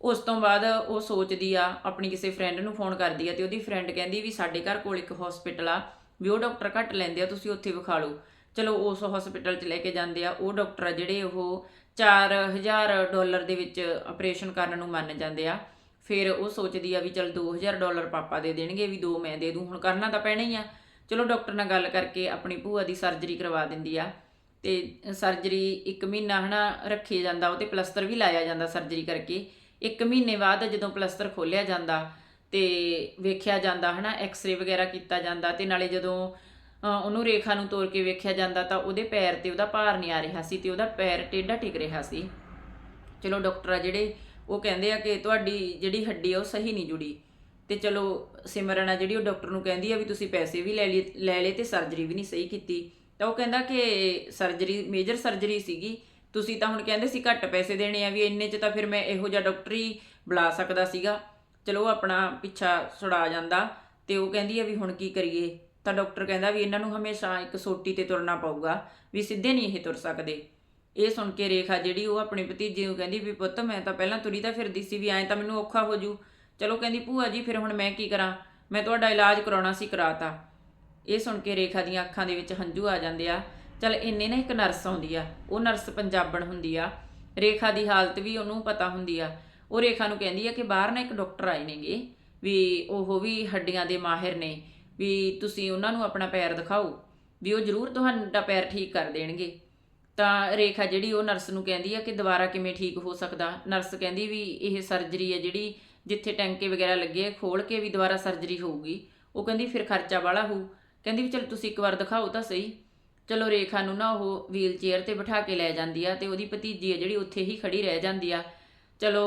ਉਸ ਤੋਂ ਬਾਅਦ ਉਹ ਸੋਚਦੀ ਆ, ਆਪਣੀ ਕਿਸੇ ਫਰੈਂਡ ਨੂੰ ਫੋਨ ਕਰਦੀ ਆ ਤੇ ਉਹਦੀ ਫਰੈਂਡ ਕਹਿੰਦੀ ਵੀ ਸਾਡੇ ਘਰ ਕੋਲ ਇੱਕ ਹਸਪੀਟਲ ਆ, ਵੀ ਉਹ ਡਾਕਟਰ ਘੱਟ ਲੈਂਦੇ ਆ, ਤੁਸੀਂ ਉੱਥੇ ਵਿਖਾ ਲਓ। ਚਲੋ ਉਸ ਹਸਪੀਟਲ 'ਚ ਲੈ ਕੇ ਜਾਂਦੇ ਆ, ਉਹ ਡਾਕਟਰ ਆ ਜਿਹੜੇ ਉਹ 4000 ਡਾਲਰ ਦੇ ਵਿੱਚ ਆਪਰੇਸ਼ਨ ਕਰਨ ਨੂੰ ਮੰਨ ਜਾਂਦੇ ਆ। ਫਿਰ ਉਹ ਸੋਚਦੀ ਆ ਵੀ ਚਲ 2000 ਡਾਲਰ ਪਾਪਾ ਦੇ ਦੇਣਗੇ, ਵੀ ਦੋ ਮੈਂ ਦੇ ਦੂੰ, ਹੁਣ ਕਰਨਾ ਤਾਂ ਪੈਣਾ ਹੀ ਆ। ਚਲੋ ਡਾਕਟਰ ਨਾਲ ਗੱਲ ਕਰਕੇ ਆਪਣੀ ਭੂਆ ਦੀ ਸਰਜਰੀ ਕਰਵਾ ਦਿੰਦੀ ਆ ਤੇ ਸਰਜਰੀ 1 ਮਹੀਨਾ ਹਨਾ ਰੱਖੀ ਜਾਂਦਾ, ਉਹ ਤੇ ਪਲਸਤਰ ਵੀ ਲਾਇਆ ਜਾਂਦਾ ਸਰਜਰੀ ਕਰਕੇ। ਇੱਕ ਮਹੀਨੇ ਬਾਅਦ ਜਦੋਂ ਪਲਸਤਰ ਖੋਲਿਆ ਜਾਂਦਾ ਤੇ ਵੇਖਿਆ ਜਾਂਦਾ, ਹਨਾ ਐਕਸ-ਰੇ ਵਗੈਰਾ ਕੀਤਾ ਜਾਂਦਾ ਤੇ ਨਾਲੇ ਜਦੋਂ ਉਹਨੂੰ ਰੇਖਾ ਨੂੰ ਤੋੜ ਕੇ ਵੇਖਿਆ ਜਾਂਦਾ ਤਾਂ ਉਹਦੇ ਪੈਰ ਤੇ ਉਹਦਾ ਭਾਰ ਨਹੀਂ ਆ ਰਿਹਾ ਸੀ ਤੇ ਉਹਦਾ ਪੈਰ ਟੇਢਾ ਟਿਕ ਰਿਹਾ ਸੀ। ਚਲੋ ਡਾਕਟਰ ਆ ਜਿਹੜੇ, ਉਹ ਕਹਿੰਦੇ ਆ ਕਿ ਤੁਹਾਡੀ ਜਿਹੜੀ ਹੱਡੀ ਆ ਉਹ ਸਹੀ ਨਹੀਂ ਜੁੜੀ। ਤੇ ਚਲੋ ਸਿਮਰਨ ਆ ਜਿਹੜੀ ਉਹ ਡਾਕਟਰ ਨੂੰ ਕਹਿੰਦੀ ਆ ਵੀ ਤੁਸੀਂ ਪੈਸੇ ਵੀ ਲੈ ਲਈ ਲੈ ਲਏ ਤੇ ਸਰਜਰੀ ਵੀ ਨਹੀਂ ਸਹੀ ਕੀਤੀ। ਤਾਂ ਉਹ ਕਹਿੰਦਾ ਕਿ ਸਰਜਰੀ ਮੇਜਰ ਸਰਜਰੀ ਸੀਗੀ। ਤੁਸੀਂ ਤਾਂ ਹੁਣ ਕਹਿੰਦੇ ਸੀ ਘੱਟ ਪੈਸੇ ਦੇਣੇ ਆ ਵੀ ਇੰਨੇ ਚ ਤਾਂ ਫਿਰ ਮੈਂ ਇਹੋ ਜਿਹਾ ਡਾਕਟਰ ਹੀ ਬੁਲਾ ਸਕਦਾ ਸੀਗਾ। ਚਲੋ ਉਹ ਆਪਣਾ ਪਿੱਛਾ ਛੁਡਾ ਜਾਂਦਾ ਤੇ ਉਹ ਕਹਿੰਦੀ ਆ ਵੀ ਹੁਣ ਕੀ ਕਰੀਏ? ਤਾਂ ਡਾਕਟਰ ਕਹਿੰਦਾ ਵੀ ਇਹਨਾਂ ਨੂੰ ਹਮੇਸ਼ਾ ਇੱਕ ਸੋਟੀ ਤੇ ਤੁਰਨਾ ਪਊਗਾ, ਵੀ ਸਿੱਧੇ ਨਹੀਂ ਇਹ ਤੁਰ ਸਕਦੇ। ਇਹ ਸੁਣ ਕੇ ਰੇਖਾ ਜਿਹੜੀ ਉਹ ਆਪਣੇ ਭਤੀਜੇ ਨੂੰ ਕਹਿੰਦੀ ਵੀ ਪੁੱਤ ਮੈਂ ਤਾਂ ਪਹਿਲਾਂ ਤੁਰੀ ਤਾਂ ਫਿਰਦੀ ਸੀ ਵੀ ਐਂ ਤਾਂ ਮੈਨੂੰ ਔਖਾ ਹੋ ਜੂ। ਚਲੋ ਕਹਿੰਦੀ ਭੂਆ ਜੀ, ਫਿਰ ਹੁਣ ਮੈਂ ਕੀ ਕਰਾਂ? ਮੈਂ ਤੁਹਾਡਾ ਇਲਾਜ ਕਰਾਉਣਾ ਸੀ, ਕਰਾਤਾ। ਇਹ ਸੁਣ ਕੇ ਰੇਖਾ ਦੀਆਂ ਅੱਖਾਂ ਦੇ ਵਿੱਚ ਹੰਝੂ ਆ ਜਾਂਦੇ ਆ। ਚਲ ਇੰਨੇ ਨਾ ਇੱਕ ਨਰਸ ਆਉਂਦੀ ਆ, ਉਹ ਨਰਸ ਪੰਜਾਬਣ ਹੁੰਦੀ ਆ, ਰੇਖਾ ਦੀ ਹਾਲਤ ਵੀ ਉਹਨੂੰ ਪਤਾ ਹੁੰਦੀ ਆ। ਉਹ ਰੇਖਾ ਨੂੰ ਕਹਿੰਦੀ ਆ ਕਿ ਬਾਹਰ ਨਾ ਇੱਕ ਡਾਕਟਰ ਆਏ ਨੇਗੇ, ਵੀ ਉਹ ਵੀ ਹੱਡੀਆਂ ਦੇ ਮਾਹਿਰ ਨੇ, ਵੀ ਤੁਸੀਂ ਉਹਨਾਂ ਨੂੰ ਆਪਣਾ ਪੈਰ ਦਿਖਾਓ, ਵੀ ਉਹ ਜ਼ਰੂਰ ਤੁਹਾਡਾ ਪੈਰ ਠੀਕ ਕਰ ਦੇਣਗੇ। ਤਾਂ ਰੇਖਾ ਜਿਹੜੀ ਉਹ ਨਰਸ ਨੂੰ ਕਹਿੰਦੀ ਆ ਕਿ ਦੁਬਾਰਾ ਕਿਵੇਂ ਠੀਕ ਹੋ ਸਕਦਾ? ਨਰਸ ਕਹਿੰਦੀ ਵੀ ਇਹ ਸਰਜਰੀ ਹੈ ਜਿਹੜੀ ਜਿੱਥੇ ਟੈਂਕੇ ਵਗੈਰਾ ਲੱਗੇ ਆ ਖੋਲ ਕੇ ਵੀ ਦੁਬਾਰਾ ਸਰਜਰੀ ਹੋਊਗੀ। ਉਹ ਕਹਿੰਦੀ, ਫਿਰ ਖਰਚਾ ਵਾਲਾ ਹੋਊ। ਕਹਿੰਦੀ ਵੀ, ਚਲ ਤੁਸੀਂ ਇੱਕ ਵਾਰ ਦਿਖਾਓ ਤਾਂ ਸਹੀ। ਚਲੋ ਰੇਖਾ ਨੂੰ ਨਾ ਉਹ ਵੀਲ ਚੇਅਰ ਤੇ ਬਿਠਾ ਕੇ ਲੈ ਜਾਂਦੀ ਆ ਤੇ ਉਹਦੀ ਭਤੀਜੀ ਆ ਜਿਹੜੀ ਉੱਥੇ ਹੀ ਖੜੀ ਰਹਿ ਜਾਂਦੀ ਆ। ਚਲੋ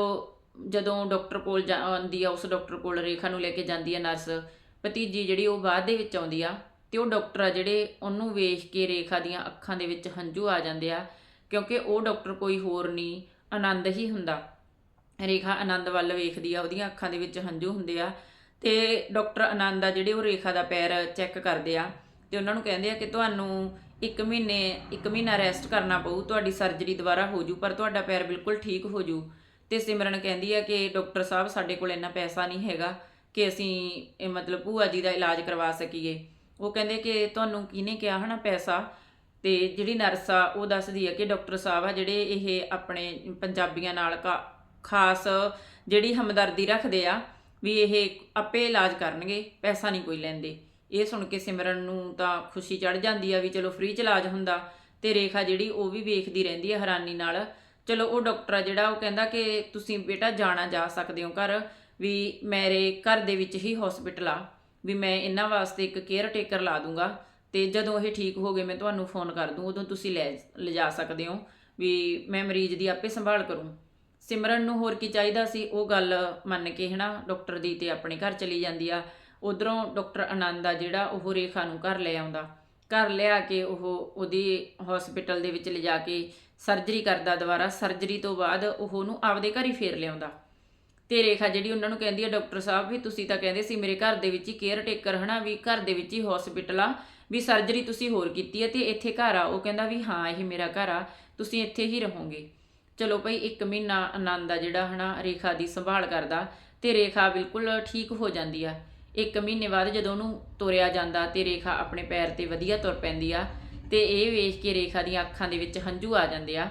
ਜਦੋਂ ਡਾਕਟਰ ਕੋਲ ਜਾ- ਆਉਂਦੀ ਆ, ਉਸ ਡਾਕਟਰ ਕੋਲ ਰੇਖਾ ਨੂੰ ਲੈ ਕੇ ਜਾਂਦੀ ਆ ਨਰਸ ਭਤੀਜੀ ਜਿਹੜੀ ਉਹ ਬਾਅਦ ਦੇ ਵਿੱਚ ਆਉਂਦੀ ਆ ਤੇ ਉਹ ਡਾਕਟਰ ਆ ਜਿਹੜੇ ਉਹਨੂੰ ਵੇਖ ਕੇ ਰੇਖਾ ਦੀਆਂ ਅੱਖਾਂ ਦੇ ਵਿੱਚ ਹੰਝੂ ਆ ਜਾਂਦੇ ਆ, ਕਿਉਂਕਿ ਉਹ ਡਾਕਟਰ ਕੋਈ ਹੋਰ ਨਹੀਂ ਆਨੰਦ ਹੀ ਹੁੰਦਾ। ਰੇਖਾ ਆਨੰਦ ਵੱਲ ਵੇਖਦੀ ਆ, ਉਹਦੀਆਂ ਅੱਖਾਂ ਦੇ ਵਿੱਚ ਹੰਝੂ ਹੁੰਦੇ ਆ ਤੇ ਡਾਕਟਰ ਆਨੰਦ ਆ ਜਿਹੜੇ ਉਹ ਰੇਖਾ ਦਾ ਪੈਰ ਚੈੱਕ ਕਰਦੇ ਆ ਤੇ ਉਹਨਾਂ ਨੂੰ ਕਹਿੰਦੇ ਆ ਕਿ ਤੁਹਾਨੂੰ ਇੱਕ ਮਹੀਨੇ, ਇੱਕ ਮਹੀਨਾ ਰੈਸਟ ਕਰਨਾ ਪਊ, ਤੁਹਾਡੀ ਸਰਜਰੀ ਦੁਬਾਰਾ ਹੋ ਜੂ, ਪਰ ਤੁਹਾਡਾ ਪੈਰ ਬਿਲਕੁਲ ਠੀਕ ਹੋ ਜੂ। ਤੇ ਸਿਮਰਨ ਕਹਿੰਦੀ ਆ ਕਿ ਡਾਕਟਰ ਸਾਹਿਬ, ਸਾਡੇ ਕੋਲ ਇੰਨਾ ਪੈਸਾ ਨਹੀਂ ਹੈਗਾ ਕਿ ਅਸੀਂ ਇਹ ਮਤਲਬ ਭੂਆ ਜੀ ਦਾ ਇਲਾਜ ਕਰਵਾ ਸਕੀਏ। ਉਹ ਕਹਿੰਦੇ ਕਿ ਤੁਹਾਨੂੰ ਕਿਹਨੇ ਕਿਹਾ ਹਨਾ ਪੈਸਾ? ਤੇ ਜਿਹੜੀ ਨਰਸ ਆ, ਉਹ ਦੱਸਦੀ ਆ ਕਿ ਡਾਕਟਰ ਸਾਹਿਬ ਆ ਜਿਹੜੇ ਇਹ ਆਪਣੇ ਪੰਜਾਬੀਆਂ ਨਾਲ ਕਾ- ਖਾਸ ਜਿਹੜੀ ਹਮਦਰਦੀ ਰੱਖਦੇ ਆ, ਵੀ ਇਹ ਆਪੇ ਇਲਾਜ ਕਰਨਗੇ, ਪੈਸਾ ਨਹੀਂ ਕੋਈ ਲੈਂਦੇ। ਇਹ ਸੁਣ ਕੇ ਸਿਮਰਨ ਨੂੰ ਤਾਂ ਖੁਸ਼ੀ ਚੜ ਜਾਂਦੀ ਆ ਵੀ ਚਲੋ ਫ੍ਰੀ ਚ ਇਲਾਜ ਹੁੰਦਾ, ਤੇ ਰੇਖਾ ਜਿਹੜੀ ਉਹ ਵੀ ਵੇਖਦੀ ਰਹਿੰਦੀ ਆ ਹੈਰਾਨੀ ਨਾਲ। ਚਲੋ ਉਹ ਡਾਕਟਰ ਆ ਜਿਹੜਾ ਉਹ ਕਹਿੰਦਾ ਕਿ ਤੁਸੀਂ ਬੇਟਾ ਜਾਣਾ ਜਾ ਸਕਦੇ ਹੋ ਘਰ, ਵੀ ਮੇਰੇ ਘਰ ਦੇ ਵਿੱਚ ਹੀ ਹਸਪੀਟਲ ਆ, ਵੀ ਮੈਂ ਇਹਨਾਂ ਵਾਸਤੇ ਇੱਕ ਕੇਅਰ ਟੇਕਰ ਲਾ ਦੂੰਗਾ, ਤੇ ਜਦੋਂ ਇਹ ਠੀਕ ਹੋ ਗਏ ਮੈਂ ਤੁਹਾਨੂੰ ਫੋਨ ਕਰ ਦੂੰ, ਉਦੋਂ ਤੁਸੀਂ ਲੈ ਲਿਜਾ ਸਕਦੇ ਹੋ, ਵੀ ਮੈਂ ਮਰੀਜ਼ ਦੀ ਆਪੇ ਸੰਭਾਲ ਕਰੂੰ। ਸਿਮਰਨ ਨੂੰ ਹੋਰ ਕੀ ਚਾਹੀਦਾ ਸੀ, ਉਹ ਗੱਲ ਮੰਨ ਕੇ ਹਨਾ ਡਾਕਟਰ ਦੀ ਤੇ ਆਪਣੇ ਘਰ ਚਲੀ ਜਾਂਦੀ ਆ। ਉਧਰੋਂ ਡਾਕਟਰ ਆਨੰਦ ਆ ਜਿਹੜਾ ਉਹ ਰੇਖਾ ਨੂੰ ਘਰ ਲੈ ਆਉਂਦਾ। ਘਰ ਲਿਆ ਕੇ ਉਹ ਉਹਦੀ ਹਸਪੀਟਲ ਦੇ ਵਿੱਚ ਲਿਜਾ ਕੇ ਸਰਜਰੀ ਕਰਦਾ ਦੁਬਾਰਾ। ਸਰਜਰੀ ਤੋਂ ਬਾਅਦ ਉਹ ਉਹਨੂੰ ਆਪਦੇ ਘਰ ਹੀ ਫੇਰ ਲਿਆਉਂਦਾ। ਤੇ ਰੇਖਾ ਜਿਹੜੀ ਉਹਨਾਂ ਨੂੰ ਕਹਿੰਦੀ ਆ, ਡਾਕਟਰ ਸਾਹਿਬ ਵੀ ਤੁਸੀਂ ਤਾਂ ਕਹਿੰਦੇ ਸੀ ਮੇਰੇ ਘਰ ਦੇ ਵਿੱਚ ਹੀ ਕੇਅਰ ਟੇਕਰ ਹਨਾ, ਵੀ ਘਰ ਦੇ ਵਿੱਚ ਹੀ ਹਸਪੀਟਲ ਆ, ਵੀ ਸਰਜਰੀ ਤੁਸੀਂ ਹੋਰ ਕੀਤੀ ਹੈ ਤੇ ਇੱਥੇ ਘਰ ਆ। ਉਹ ਕਹਿੰਦਾ ਵੀ ਹਾਂ, ਇਹ ਮੇਰਾ ਘਰ ਆ, ਤੁਸੀਂ ਇੱਥੇ ਹੀ ਰਹੋਗੇ। ਚਲੋ ਭਾਈ ਇੱਕ ਮਹੀਨਾ ਆਨੰਦ ਆ ਜਿਹੜਾ ਹਨਾ, ਰੇਖਾ ਦੀ ਸੰਭਾਲ ਕਰਦਾ ਤੇ ਰੇਖਾ ਬਿਲਕੁਲ ਠੀਕ ਹੋ ਜਾਂਦੀ ਆ। ਇੱਕ ਮਹੀਨੇ ਬਾਅਦ ਜਦੋਂ ਉਹਨੂੰ ਤੁਰਿਆ ਜਾਂਦਾ ਤੇ ਰੇਖਾ ਆਪਣੇ ਪੈਰ ਤੇ ਵਧੀਆ ਤੁਰ ਪੈਂਦੀ ਆ ਤੇ ਇਹ ਵੇਖ ਕੇ ਰੇਖਾ ਦੀਆਂ ਅੱਖਾਂ ਦੇ ਵਿੱਚ ਹੰਝੂ ਆ ਜਾਂਦੇ ਆ।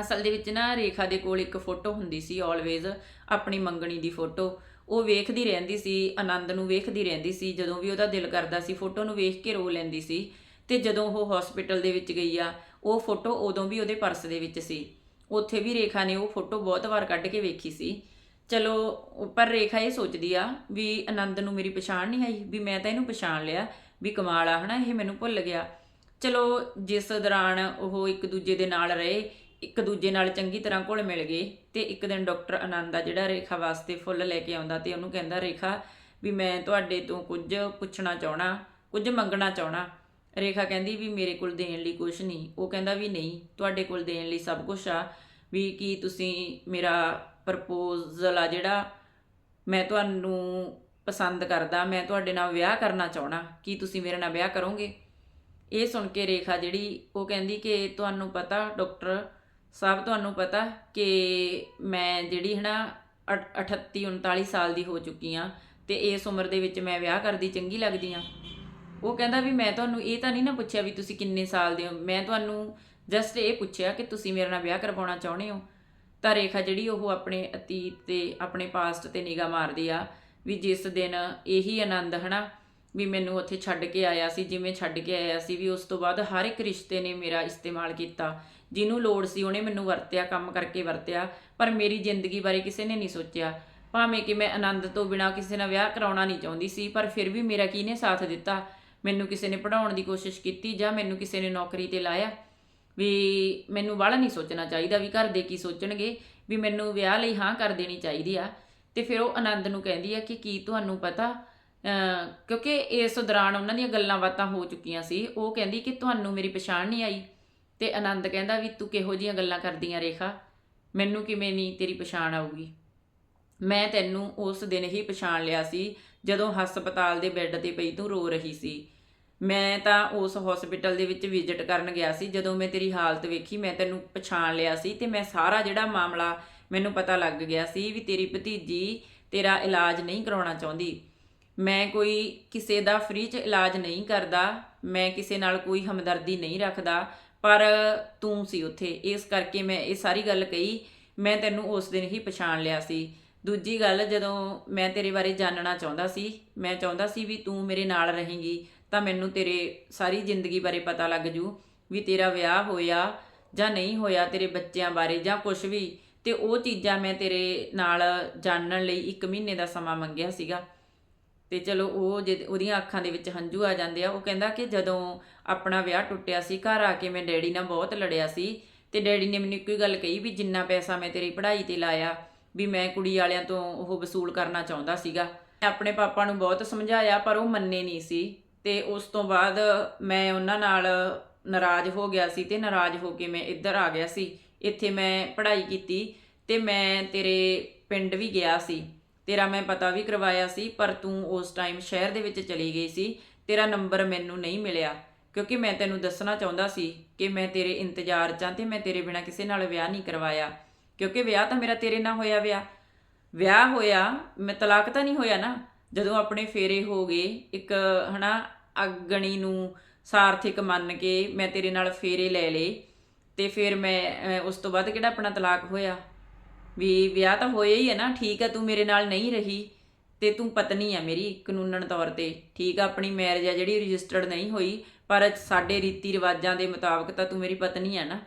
ਅਸਲ ਦੇ ਵਿੱਚ ਨਾ ਰੇਖਾ ਦੇ ਕੋਲ ਇੱਕ ਫੋਟੋ ਹੁੰਦੀ ਸੀ ਆਲਵੇਜ਼ ਆਪਣੀ ਮੰਗਣੀ ਦੀ ਫੋਟੋ। ਉਹ ਵੇਖਦੀ ਰਹਿੰਦੀ ਸੀ, ਆਨੰਦ ਨੂੰ ਵੇਖਦੀ ਰਹਿੰਦੀ ਸੀ, ਜਦੋਂ ਵੀ ਉਹਦਾ ਦਿਲ ਕਰਦਾ ਸੀ ਫੋਟੋ ਨੂੰ ਵੇਖ ਕੇ ਰੋ ਲੈਂਦੀ ਸੀ। ਤੇ ਜਦੋਂ ਉਹ ਹਸਪੀਟਲ ਦੇ ਵਿੱਚ ਗਈ ਆ, ਉਹ ਫੋਟੋ ਉਦੋਂ ਵੀ ਉਹਦੇ ਪਰਸ ਦੇ ਵਿੱਚ ਸੀ। ਉੱਥੇ ਵੀ ਰੇਖਾ ਨੇ ਉਹ ਫੋਟੋ ਬਹੁਤ ਵਾਰ ਕੱਢ ਕੇ ਵੇਖੀ ਸੀ। ਚਲੋ ਪਰ ਰੇਖਾ ਇਹ ਸੋਚਦੀ ਆ ਵੀ ਆਨੰਦ ਨੂੰ ਮੇਰੀ ਪਛਾਣ ਨਹੀਂ ਆਈ, ਵੀ ਮੈਂ ਤਾਂ ਇਹਨੂੰ ਪਛਾਣ ਲਿਆ, ਵੀ ਕਮਾਲ ਆ, ਹਨਾ, ਇਹ ਮੈਨੂੰ ਭੁੱਲ ਗਿਆ। ਚਲੋ, ਜਿਸ ਦੌਰਾਨ ਉਹ ਇੱਕ ਦੂਜੇ ਦੇ ਨਾਲ ਰਹੇ, ਇੱਕ ਦੂਜੇ ਨਾਲ ਚੰਗੀ ਤਰ੍ਹਾਂ ਘੁਲ ਮਿਲ ਗਏ ਤੇ ਇੱਕ ਦਿਨ ਡਾਕਟਰ ਆਨੰਦ ਆ ਜਿਹੜਾ ਰੇਖਾ ਵਾਸਤੇ ਫੁੱਲ ਲੈ ਕੇ ਆਉਂਦਾ ਤੇ ਉਹਨੂੰ ਕਹਿੰਦਾ, ਰੇਖਾ, ਵੀ ਮੈਂ ਤੁਹਾਡੇ ਤੋਂ ਕੁਝ ਪੁੱਛਣਾ ਚਾਹਣਾ ਕੁਝ ਮੰਗਣਾ ਚਾਹਣਾ ਰੇਖਾ ਕਹਿੰਦੀ ਵੀ ਮੇਰੇ ਕੋਲ ਦੇਣ ਲਈ ਕੁਝ ਨਹੀਂ। ਉਹ ਕਹਿੰਦਾ ਵੀ ਨਹੀਂ, ਤੁਹਾਡੇ ਕੋਲ ਦੇਣ ਲਈ ਸਭ ਕੁਝ ਆ, ਵੀ ਕੀ ਤੁਸੀਂ ਮੇਰਾ ਪ੍ਰਪੋਜ਼ਲ ਆ ਜਿਹੜਾ ਮੈਂ ਤੁਹਾਨੂੰ ਪਸੰਦ ਕਰਦਾ, ਮੈਂ ਤੁਹਾਡੇ ਨਾਲ ਵਿਆਹ ਕਰਨਾ ਚਾਹਣਾ ਕੀ ਤੁਸੀਂ ਮੇਰੇ ਨਾਲ ਵਿਆਹ ਕਰੋਗੇ? ਇਹ ਸੁਣ ਕੇ ਰੇਖਾ ਜਿਹੜੀ, ਉਹ ਕਹਿੰਦੀ ਕਿ ਤੁਹਾਨੂੰ ਪਤਾ ਡਾਕਟਰ ਸਾਹਿਬ, ਤੁਹਾਨੂੰ ਪਤਾ ਕਿ ਮੈਂ ਜਿਹੜੀ ਹੈ ਨਾ 38 39 ਸਾਲ ਦੀ ਹੋ ਚੁੱਕੀ ਆ ਤੇ ਇਸ ਉਮਰ ਦੇ ਵਿੱਚ ਮੈਂ ਵਿਆਹ ਕਰਦੀ ਚੰਗੀ ਲੱਗਦੀ ਆ ਉਹ ਕਹਿੰਦਾ ਵੀ ਮੈਂ ਤੁਹਾਨੂੰ ਇਹ ਤਾਂ ਨਹੀਂ ਨਾ ਪੁੱਛਿਆ ਵੀ ਤੁਸੀਂ ਕਿੰਨੇ ਸਾਲ ਦੇ ਹੋ। ਮੈਂ ਤੁਹਾਨੂੰ ਜਸਟ ਇਹ ਪੁੱਛਿਆ ਕਿ ਤੁਸੀਂ ਮੇਰੇ ਨਾਲ ਵਿਆਹ ਕਰਵਾਉਣਾ ਚਾਹੁੰਦੇ ਹੋ? ਤਾਂ ਰੇਖਾ ਜਿਹੜੀ ਉਹ ਆਪਣੇ ਅਤੀਤ ਤੇ ਆਪਣੇ ਪਾਸਟ ਤੇ ਨਿਗਾਹ ਮਾਰਦੀ ਆ ਵੀ ਜਿਸ ਦਿਨ ਇਹੀ ਆਨੰਦ, ਹਨਾ, ਵੀ ਮੈਨੂੰ ਉੱਥੇ ਛੱਡ ਕੇ ਆਇਆ ਸੀ, ਜਿਵੇਂ ਛੱਡ ਕੇ ਆਇਆ ਸੀ ਵੀ ਉਸ ਤੋਂ ਬਾਅਦ ਹਰ ਇੱਕ ਰਿਸ਼ਤੇ ਨੇ ਮੇਰਾ ਇਸਤੇਮਾਲ ਕੀਤਾ। ਜਿਹਨੂੰ ਲੋੜ ਸੀ ਉਹਨੇ ਮੈਨੂੰ ਵਰਤਿਆ, ਕੰਮ ਕਰਕੇ ਵਰਤਿਆ, ਪਰ ਮੇਰੀ ਜ਼ਿੰਦਗੀ ਬਾਰੇ ਕਿਸੇ ਨੇ ਨਹੀਂ ਸੋਚਿਆ। ਭਾਵੇਂ ਕਿ ਮੈਂ ਆਨੰਦ ਤੋਂ ਬਿਨਾ ਕਿਸੇ ਨਾਲ ਵਿਆਹ ਕਰਾਉਣਾ ਨਹੀਂ ਚਾਹੁੰਦੀ ਸੀ, ਪਰ ਫਿਰ ਵੀ ਮੇਰਾ ਕਿਹਨੇ ਸਾਥ ਦਿੱਤਾ? ਮੈਨੂੰ ਕਿਸੇ ਨੇ ਪੜਾਉਣ ਦੀ ਕੋਸ਼ਿਸ਼ ਕੀਤੀ ਜਾਂ ਮੈਨੂੰ ਕਿਸੇ ਨੇ ਨੌਕਰੀ ਤੇ ਲਾਇਆ? ਵੀ ਮੈਨੂੰ ਵਾਲਾ ਨਹੀਂ ਸੋਚਣਾ ਚਾਹੀਦਾ ਵੀ ਘਰ ਦੇ ਕੀ ਸੋਚਣਗੇ, ਵੀ ਮੈਨੂੰ ਵਿਆਹ ਲਈ ਹਾਂ ਕਰ ਦੇਣੀ ਚਾਹੀਦੀ ਆ। ਤੇ ਫਿਰ ਉਹ ਆਨੰਦ ਨੂੰ ਕਹਿੰਦੀ ਆ ਕਿ ਕੀ ਤੁਹਾਨੂੰ ਪਤਾ ਕਿਉਂਕਿ ਇਸ ਦੌਰਾਨ ਉਹਨਾਂ ਦੀਆਂ ਗੱਲਾਂ ਬਾਤਾਂ ਹੋ ਚੁੱਕੀਆਂ ਸੀ। ਉਹ ਕਹਿੰਦੀ ਕਿ ਤੁਹਾਨੂੰ ਮੇਰੀ ਪਛਾਣ ਨਹੀਂ ਆਈ ਤੇ ਆਨੰਦ ਕਹਿੰਦਾ ਵੀ ਤੂੰ ਕਿਹੋ ਜੀਆਂ ਗੱਲਾਂ ਕਰਦੀਆਂ ਰੇਖਾ, ਮੈਨੂੰ ਕਿਵੇਂ ਨਹੀਂ ਤੇਰੀ ਪਛਾਣ ਆਊਗੀ। ਮੈਂ ਤੈਨੂੰ ਉਸ ਦਿਨ ਹੀ ਪਛਾਣ ਲਿਆ ਸੀ ਜਦੋਂ ਹਸਪਤਾਲ ਦੇ ਬੈੱਡ ਤੇ ਪਈ ਤੂੰ ਰੋ ਰਹੀ ਸੀ। ਮੈਂ ਤਾਂ ਉਸ ਹਸਪੀਟਲ ਦੇ ਵਿੱਚ ਵਿਜ਼ਿਟ ਕਰਨ ਗਿਆ ਸੀ, ਜਦੋਂ ਮੈਂ ਤੇਰੀ ਹਾਲਤ ਵੇਖੀ, ਮੈਂ ਤੈਨੂੰ ਪਛਾਣ ਲਿਆ ਸੀ ਤੇ ਮੈਂ ਸਾਰਾ ਜਿਹੜਾ ਮਾਮਲਾ ਮੈਨੂੰ ਪਤਾ ਲੱਗ ਗਿਆ ਸੀ ਵੀ ਤੇਰੀ ਭਤੀਜੀ ਤੇਰਾ ਇਲਾਜ ਨਹੀਂ ਕਰਾਉਣਾ ਚਾਹੁੰਦੀ। ਮੈਂ ਕੋਈ ਕਿਸੇ ਦਾ ਫ੍ਰੀ ਚ ਇਲਾਜ ਨਹੀਂ ਕਰਦਾ, ਮੈਂ ਕਿਸੇ ਨਾਲ ਕੋਈ ਹਮਦਰਦੀ ਨਹੀਂ ਰੱਖਦਾ, ਪਰ ਤੂੰ ਸੀ ਉੱਥੇ। ਇਸ ਕਰਕੇ ਮੈਂ ਇਹ ਸਾਰੀ ਗੱਲ ਕਹੀ, ਮੈਂ ਤੈਨੂੰ ਉਸ ਦਿਨ ਹੀ ਪਛਾਣ ਲਿਆ ਸੀ। ਦੂਜੀ ਗੱਲ, ਜਦੋਂ ਮੈਂ ਤੇਰੇ ਬਾਰੇ ਜਾਣਨਾ ਚਾਹੁੰਦਾ ਸੀ, ਮੈਂ ਚਾਹੁੰਦਾ ਸੀ ਵੀ ਤੂੰ ਮੇਰੇ ਨਾਲ ਰਹੇਂਗੀ ਤਾਂ ਮੈਨੂੰ ਤੇਰੇ ਸਾਰੀ ਜ਼ਿੰਦਗੀ ਬਾਰੇ ਪਤਾ ਲੱਗ ਜੂ ਵੀ ਤੇਰਾ ਵਿਆਹ ਹੋਇਆ ਜਾਂ ਨਹੀਂ ਹੋਇਆ ਤੇਰੇ ਬੱਚਿਆਂ ਬਾਰੇ ਜਾਂ ਕੁਝ ਵੀ। ਤੇ ਉਹ ਚੀਜ਼ਾਂ ਮੈਂ ਤੇਰੇ ਨਾਲ ਜਾਣਨ ਲਈ 1 ਮਹੀਨੇ ਦਾ ਸਮਾਂ ਮੰਗਿਆ ਸੀਗਾ। ਤੇ ਚਲੋ ਉਹ ਜਦ ਉਹਦੀਆਂ ਅੱਖਾਂ ਦੇ ਵਿੱਚ ਹੰਝੂ ਆ ਜਾਂਦੇ ਆ। ਉਹ ਕਹਿੰਦਾ ਕਿ ਜਦੋਂ ਆਪਣਾ ਵਿਆਹ ਟੁੱਟਿਆ ਸੀ, ਘਰ ਆ ਕੇ ਮੈਂ ਡੈਡੀ ਨਾਲ ਬਹੁਤ ਲੜਿਆ ਸੀ। ਤੇ ਡੈਡੀ ਨੇ ਮੈਨੂੰ ਇੱਕੋ ਹੀ ਗੱਲ ਕਹੀ ਵੀ ਜਿੰਨਾ ਪੈਸਾ ਮੈਂ ਤੇਰੀ ਪੜ੍ਹਾਈ ਤੇ ਲਾਇਆ ਵੀ ਮੈਂ ਕੁੜੀ ਵਾਲਿਆਂ ਤੋਂ ਉਹ ਵਸੂਲ ਕਰਨਾ ਚਾਹੁੰਦਾ ਸੀਗਾ। ਮੈਂ ਆਪਣੇ ਪਾਪਾ ਨੂੰ ਬਹੁਤ ਸਮਝਾਇਆ ਪਰ ਉਹ ਮੰਨੇ ਨਹੀਂ ਸੀ। ਤੇ ਉਸ ਤੋਂ ਬਾਅਦ ਮੈਂ ਉਹਨਾਂ ਨਾਲ ਨਾਰਾਜ਼ ਹੋ ਗਿਆ ਸੀ ਤੇ ਨਾਰਾਜ਼ ਹੋ ਕੇ ਮੈਂ ਇੱਧਰ ਆ ਗਿਆ ਸੀ। ਇੱਥੇ ਮੈਂ ਪੜ੍ਹਾਈ ਕੀਤੀ ਤੇ ਮੈਂ ਤੇਰੇ ਪਿੰਡ ਵੀ ਗਿਆ ਸੀ। ਤੇਰਾ ਮੈਂ ਪਤਾ ਵੀ ਕਰਵਾਇਆ ਸੀ, ਪਰ ਤੂੰ ਉਸ ਟਾਈਮ ਸ਼ਹਿਰ ਦੇ ਵਿੱਚ ਚਲੀ ਗਈ ਸੀ। ਤੇਰਾ ਨੰਬਰ ਮੈਨੂੰ ਨਹੀਂ ਮਿਲਿਆ, ਕਿਉਂਕਿ ਮੈਂ ਤੈਨੂੰ ਦੱਸਣਾ ਚਾਹੁੰਦਾ ਸੀ ਕਿ ਮੈਂ ਤੇਰੇ ਇੰਤਜ਼ਾਰ 'ਚ ਆਂ ਤੇ ਮੈਂ ਤੇਰੇ ਬਿਨਾ ਕਿਸੇ ਨਾਲ ਵਿਆਹ ਨਹੀਂ ਕਰਵਾਇਆ। ਕਿਉਂਕਿ ਵਿਆਹ ਤਾਂ ਮੇਰਾ ਤੇਰੇ ਨਾਲ ਹੋਇਆ ਵਿਆਹ ਵਿਆਹ ਹੋਇਆ, ਮੈਂ ਤਲਾਕ ਤਾਂ ਨਹੀਂ ਹੋਇਆ ਨਾ। ਜਦੋਂ ਆਪਣੇ ਫੇਰੇ ਹੋ ਗਏ, ਇੱਕ, ਹਨਾ, ਅਗਣੀ ਨੂੰ ਸਾਰਥਿਕ ਮੰਨ ਕੇ ਮੈਂ ਤੇਰੇ ਨਾਲ ਫੇਰੇ ਲੈ ਲਏ ਤੇ ਫਿਰ ਮੈਂ ਉਸ ਤੋਂ ਬਾਅਦ ਕਿਹੜਾ ਆਪਣਾ ਤਲਾਕ ਹੋਇਆ? ਵੀ ਵਿਆਹ ਤਾਂ ਹੋਇਆ ਹੀ ਹੈ ਨਾ, ਠੀਕ ਹੈ ਤੂੰ ਮੇਰੇ ਨਾਲ ਨਹੀਂ ਰਹੀ ਤੇ ਤੂੰ ਪਤਨੀ ਆ ਮੇਰੀ ਕਾਨੂੰਨਨ ਤੌਰ ਤੇ। ਠੀਕ ਆ, ਆਪਣੀ ਮੈਰਿਜ ਆ ਜਿਹੜੀ ਰਜਿਸਟਰਡ ਨਹੀਂ ਹੋਈ, ਪਰ ਸਾਡੇ ਰੀਤੀ ਰਿਵਾਜਾਂ ਦੇ ਮੁਤਾਬਕ ਤਾਂ ਤੂੰ ਮੇਰੀ ਪਤਨੀ ਆ ਨਾ।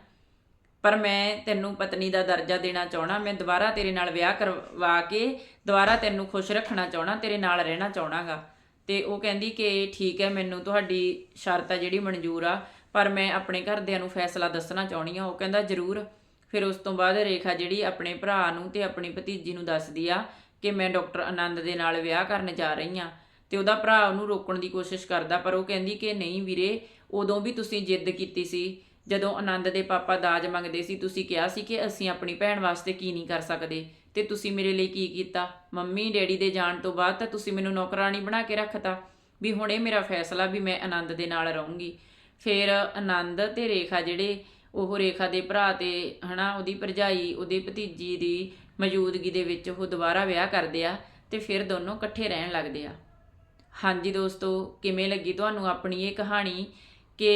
ਪਰ ਮੈਂ ਤੈਨੂੰ ਪਤਨੀ ਦਾ ਦਰਜਾ ਦੇਣਾ ਚਾਹਣਾ ਮੈਂ ਦੁਬਾਰਾ ਤੇਰੇ ਨਾਲ ਵਿਆਹ ਕਰਵਾ ਕੇ ਦੁਬਾਰਾ ਤੈਨੂੰ ਖੁਸ਼ ਰੱਖਣਾ ਚਾਹਣਾ, ਤੇਰੇ ਨਾਲ ਰਹਿਣਾ ਚਾਹਣਾਗਾ। ਤੇ ਉਹ ਕਹਿੰਦੀ ਕਿ ਠੀਕ ਹੈ, ਮੈਨੂੰ ਤੁਹਾਡੀ ਸ਼ਰਤ ਆ ਜਿਹੜੀ ਮਨਜ਼ੂਰ ਆ, ਪਰ ਮੈਂ ਆਪਣੇ ਘਰਦਿਆਂ ਨੂੰ ਫੈਸਲਾ ਦੱਸਣਾ ਚਾਹਣੀ ਆ। ਉਹ ਕਹਿੰਦਾ, ਜ਼ਰੂਰ। ਫਿਰ ਉਸ ਤੋਂ ਬਾਅਦ ਰੇਖਾ ਜਿਹੜੀ ਆਪਣੇ ਭਰਾ ਨੂੰ ਤੇ ਆਪਣੀ ਭਤੀਜੀ ਨੂੰ ਦੱਸਦੀ ਆ ਕਿ ਮੈਂ ਡਾਕਟਰ ਆਨੰਦ ਦੇ ਨਾਲ ਵਿਆਹ ਕਰਨ ਜਾ ਰਹੀ ਆ। ਤੇ ਉਹਦਾ ਭਰਾ ਉਹਨੂੰ ਰੋਕਣ ਦੀ ਕੋਸ਼ਿਸ਼ ਕਰਦਾ, ਪਰ ਉਹ ਕਹਿੰਦੀ ਕਿ ਨਹੀਂ ਵੀਰੇ, ਉਦੋਂ ਵੀ ਤੁਸੀਂ ਜਿੱਦ ਕੀਤੀ ਸੀ। ਜਦੋਂ ਆਨੰਦ ਦੇ ਪਾਪਾ ਦਾਜ ਮੰਗਦੇ ਸੀ, ਤੁਸੀਂ ਕਿਹਾ ਸੀ ਕਿ ਅਸੀਂ ਆਪਣੀ ਭੈਣ ਵਾਸਤੇ ਕੀ ਨਹੀਂ ਕਰ ਸਕਦੇ। ਤੇ ਤੁਸੀਂ ਮੇਰੇ ਲਈ ਕੀ ਕੀਤਾ? ਮੰਮੀ, ਡੈਡੀ ਦੇ ਜਾਣ ਤੋਂ ਬਾਅਦ ਤਾਂ ਤੁਸੀਂ ਮੈਨੂੰ ਨੌਕਰਾਨੀ ਬਣਾ ਕੇ ਰੱਖਤਾ। ਵੀ ਹੁਣ ਇਹ ਮੇਰਾ ਫੈਸਲਾ ਵੀ ਮੈਂ ਆਨੰਦ ਦੇ ਨਾਲ ਰਹੂੰਗੀ। ਫਿਰ ਆਨੰਦ ਤੇ ਰੇਖਾ ਜਿਹੜੇ, ਉਹ ਰੇਖਾ ਦੇ ਭਰਾ ਤੇ ਹਨਾ, ਉਹਦੀ ਭਰਜਾਈ, ਉਹਦੇ ਭਤੀਜੀ ਦੀ ਮੌਜੂਦਗੀ ਦੇ ਵਿੱਚ ਉਹ ਦੁਬਾਰਾ ਵਿਆਹ ਕਰਦੇ ਆ ਤੇ ਫਿਰ ਦੋਨੋਂ ਇਕੱਠੇ ਰਹਿਣ ਲੱਗਦੇ ਆ। ਹਾਂਜੀ ਦੋਸਤੋ, ਕਿਵੇਂ ਲੱਗੀ ਤੁਹਾਨੂੰ ਆਪਣੀ ਇਹ ਕਹਾਣੀ? ਕਿ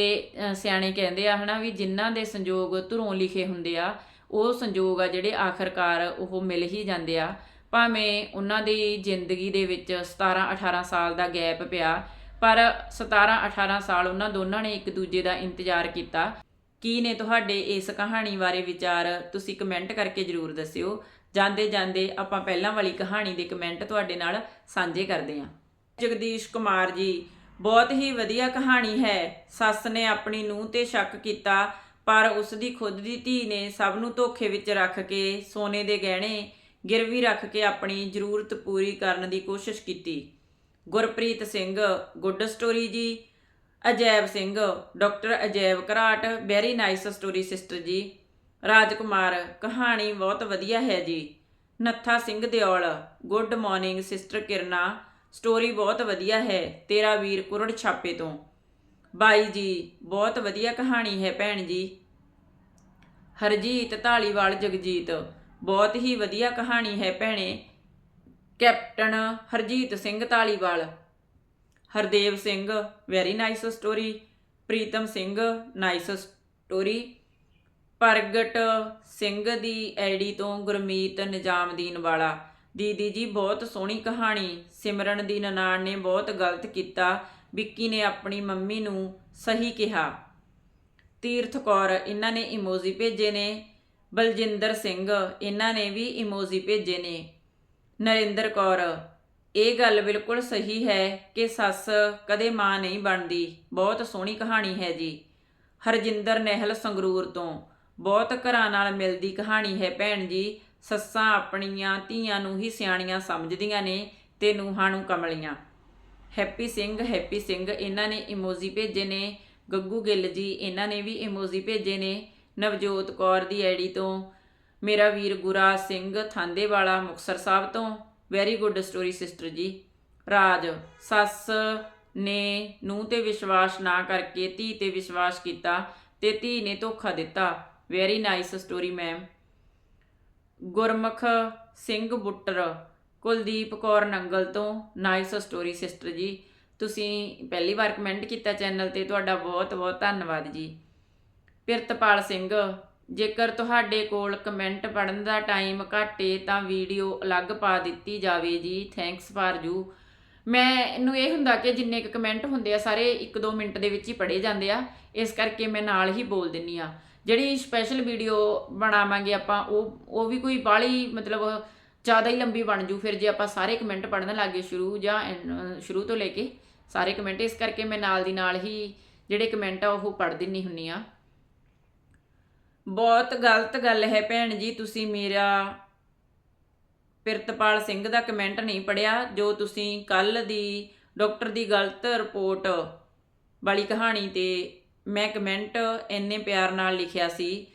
ਸਿਆਣੇ ਕਹਿੰਦੇ ਆ ਹਨਾ ਵੀ ਜਿਨ੍ਹਾਂ ਦੇ ਸੰਜੋਗ ਧੁਰੋਂ ਲਿਖੇ ਹੁੰਦੇ ਆ ਉਹ ਸੰਜੋਗ ਆ ਜਿਹੜੇ ਆਖਰਕਾਰ ਉਹ ਮਿਲ ਹੀ ਜਾਂਦੇ ਆ। ਭਾਵੇਂ ਉਹਨਾਂ ਦੀ ਜ਼ਿੰਦਗੀ ਦੇ ਵਿੱਚ 17 18 ਸਾਲ ਦਾ ਗੈਪ ਪਿਆ, ਪਰ 17 18 ਸਾਲ ਉਹਨਾਂ ਦੋਨਾਂ ਨੇ ਇੱਕ ਦੂਜੇ ਦਾ ਇੰਤਜ਼ਾਰ ਕੀਤਾ। ਕੀ ਨੇ ਤੁਹਾਡੇ ਇਸ ਕਹਾਣੀ ਬਾਰੇ ਵਿਚਾਰ ਤੁਸੀਂ ਕਮੈਂਟ ਕਰਕੇ ਜਰੂਰ ਦੱਸਿਓ। ਜਾਂਦੇ ਜਾਂਦੇ ਆਪਾਂ ਪਹਿਲਾਂ ਵਾਲੀ ਕਹਾਣੀ ਦੇ ਕਮੈਂਟ ਤੁਹਾਡੇ ਨਾਲ ਸਾਂਝੇ ਕਰਦੇ ਹਾਂ। ਜਗਦੀਸ਼ ਕੁਮਾਰ ਜੀ, ਬਹੁਤ ਹੀ ਵਧੀਆ ਕਹਾਣੀ ਹੈ। ਸੱਸ ਨੇ ਆਪਣੀ ਨੂੰਹ ਤੇ ਸ਼ੱਕ ਕੀਤਾ ਪਰ ਉਸ ਦੀ ਖੁਦ ਦੀ ਧੀ ਨੇ ਸਭ ਨੂੰ ਧੋਖੇ ਵਿੱਚ ਰੱਖ ਕੇ ਸੋਨੇ ਦੇ ਗਹਿਣੇ ਗਿਰਵੀ ਰੱਖ ਕੇ ਆਪਣੀ ਜ਼ਰੂਰਤ ਪੂਰੀ ਕਰਨ ਦੀ ਕੋਸ਼ਿਸ਼ ਕੀਤੀ। ਗੁਰਪ੍ਰੀਤ ਸਿੰਘ, ਗੁੱਡ ਸਟੋਰੀ ਜੀ। Ajaib Singh, doctor Ajaib Gharat, very nice story sister ਜੀ। ਰਾਜਕੁਮਾਰ, ਕਹਾਣੀ ਬਹੁਤ ਵਧੀਆ ਹੈ ਜੀ। Nattha Singh Deol, good morning sister Kirna, story ਬਹੁਤ ਵਧੀਆ ਹੈ, ਤੇਰਾ ਵੀਰ ਕੁਰੜ ਛਾਪੇ ਤੋਂ। ਬਾਈ ਜੀ, ਬਹੁਤ ਵਧੀਆ ਕਹਾਣੀ ਹੈ ਭੈਣ ਜੀ। ਹਰਜੀਤ ਢਾਲੀਵਾਲ ਜਗਜੀਤ। ਬਹੁਤ ਹੀ ਵਧੀਆ ਕਹਾਣੀ ਹੈ ਭੈਣੇ। Captain Harjit Singh Dhaliwal Hardev Singh very nice story Pritam Singh nice story Pargat Singh ਦੀ ਐਡੀ ਤੋਂ ਗੁਰਮੀਤ ਨਿਜ਼ਾਮਦੀਨ ਵਾਲਾ। ਦੀਦੀ ਜੀ, ਬਹੁਤ ਸੋਹਣੀ ਕਹਾਣੀ। ਸਿਮਰਨ ਦੀ ਨਨਾਣ ਨੇ ਬਹੁਤ ਗਲਤ ਕੀਤਾ। ਵਿੱਕੀ ਨੇ ਆਪਣੀ ਮੰਮੀ ਨੂੰ ਸਹੀ ਕਿਹਾ। ਤੀਰਥ ਕੌਰ ਇਹਨਾਂ ਨੇ ਇਮੋਜੀ ਭੇਜੇ ਨੇ। ਬਲਜਿੰਦਰ ਸਿੰਘ ਇਹਨਾਂ ਨੇ ਵੀ ਇਮੋਜੀ ਭੇਜੇ ਨੇ। ਨਰਿੰਦਰ ਕੌਰ, ਇਹ ਗੱਲ ਬਿਲਕੁਲ ਸਹੀ ਹੈ ਕਿ ਸੱਸ ਕਦੇ ਮਾਂ ਨਹੀਂ ਬਣਦੀ। ਬਹੁਤ ਸੋਹਣੀ ਕਹਾਣੀ ਹੈ ਜੀ। ਹਰਜਿੰਦਰ ਨਹਿਲ ਸੰਗਰੂਰ ਤੋਂ। ਬਹੁਤ ਘਰਾਂ ਨਾਲ ਮਿਲਦੀ ਕਹਾਣੀ ਹੈ ਭੈਣ ਜੀ। ਸੱਸਾਂ ਆਪਣੀਆਂ ਧੀਆਂ ਨੂੰ ਹੀ ਸਿਆਣੀਆਂ ਸਮਝਦੀਆਂ ਨੇ ਤੇ ਨੂੰਹਾਂ ਨੂੰ ਕਮਲੀਆਂ। ਹੈਪੀ ਸਿੰਘ ਹੈਪੀ ਸਿੰਘ ਇਹਨਾਂ ਨੇ ਇਮੋਜੀ ਭੇਜੇ ਨੇ। ਗੱਗੂ ਗਿੱਲ ਜੀ, ਇਹਨਾਂ ਨੇ ਵੀ ਇਮੋਜੀ ਭੇਜੇ ਨੇ। ਨਵਜੋਤ ਕੌਰ ਦੀ ਆਈਡੀ ਤੋਂ। ਮੇਰਾ ਵੀਰ ਗੁਰਾ ਸਿੰਘ ਥਾਂਦੇਵਾਲਾ ਮੁਕਸਰ ਸਾਹਿਬ ਤੋਂ। ਵੈਰੀ ਗੁੱਡ ਸਟੋਰੀ ਸਿਸਟਰ ਜੀ। ਰਾਜ, ਸੱਸ ਨੇ ਨੂੰ ਤੇ ਵਿਸ਼ਵਾਸ ਨਾ ਕਰਕੇ, ਧੀ ਤੇ ਵਿਸ਼ਵਾਸ ਕੀਤਾ ਤੇ ਧੀ ਨੇ ਧੋਖਾ ਦਿੱਤਾ। Very nice story ma'am Gurmukh Singh Buttar, Kuldeep Kaur Nangal ਤੋਂ। ਨਾਈਸ ਸਟੋਰੀ ਸਿਸਟਰ ਜੀ। ਤੁਸੀਂ ਪਹਿਲੀ ਵਾਰ ਕਮੈਂਟ ਕੀਤਾ ਚੈਨਲ ਤੇ, ਤੁਹਾਡਾ ਬਹੁਤ ਬਹੁਤ ਧੰਨਵਾਦ ਜੀ। ਪਿਰਤਪਾਲ ਸਿੰਘ, ਜੇਕਰ ਤੁਹਾਡੇ ਕੋਲ ਕਮੈਂਟ ਪੜਨ ਦਾ ਟਾਈਮ ਘੱਟੇ ਤਾਂ ਵੀਡੀਓ ਅਲੱਗ ਪਾ ਦਿੱਤੀ ਜਾਵੇ ਜੀ। ਥੈਂਕਸ ਫਾਰ ਯੂ ਮੈਨੂੰ ਇਹ ਹੁੰਦਾ ਕਿ ਜਿੰਨੇ ਕੁ ਕਮੈਂਟ ਹੁੰਦੇ ਆ, ਸਾਰੇ 1-2 ਮਿੰਟ ਦੇ ਵਿੱਚ ਹੀ ਪੜੇ ਜਾਂਦੇ ਆ। ਇਸ ਕਰਕੇ ਮੈਂ ਨਾਲ ਹੀ ਬੋਲ ਦਿੰਨੀ ਆ। ਜਿਹੜੀ ਸਪੈਸ਼ਲ ਵੀਡੀਓ ਬਣਾਵਾਂਗੇ ਆਪਾਂ, ਉਹ ਉਹ ਵੀ ਕੋਈ ਬਾਹਲੀ ਮਤਲਬ ਜ਼ਿਆਦਾ ਹੀ ਲੰਬੀ ਬਣ ਜੂ। ਫਿਰ ਜੇ ਆਪਾਂ ਸਾਰੇ ਕਮੈਂਟ ਪੜ੍ਹਨ ਲੱਗੇ ਸ਼ੁਰੂ ਜਾਂ ਸ਼ੁਰੂ ਤੋਂ ਲੈ ਕੇ ਸਾਰੇ ਕਮੈਂਟ ਇਸ ਕਰਕੇ ਮੈਂ ਨਾਲ ਦੀ ਨਾਲ ਹੀ ਜਿਹੜੇ ਕਮੈਂਟ ਆ ਉਹ ਪੜ੍ਹ ਦਿੰਨੀ ਹੁੰਨੀ ਆ। ਬਹੁਤ ਗਲਤ ਗੱਲ ਹੈ ਭੈਣ ਜੀ, ਤੁਸੀਂ ਮੇਰਾ ਪਿਰਤਪਾਲ ਸਿੰਘ ਦਾ ਕਮੈਂਟ ਨਹੀਂ ਪੜਿਆ ਜੋ ਤੁਸੀਂ ਕੱਲ ਦੀ ਡਾਕਟਰ ਦੀ ਗਲਤ ਰਿਪੋਰਟ ਵਾਲੀ ਕਹਾਣੀ ਤੇ ਮੈਂ ਕਮੈਂਟ ਇੰਨੇ ਪਿਆਰ ਨਾਲ ਲਿਖਿਆ ਸੀ।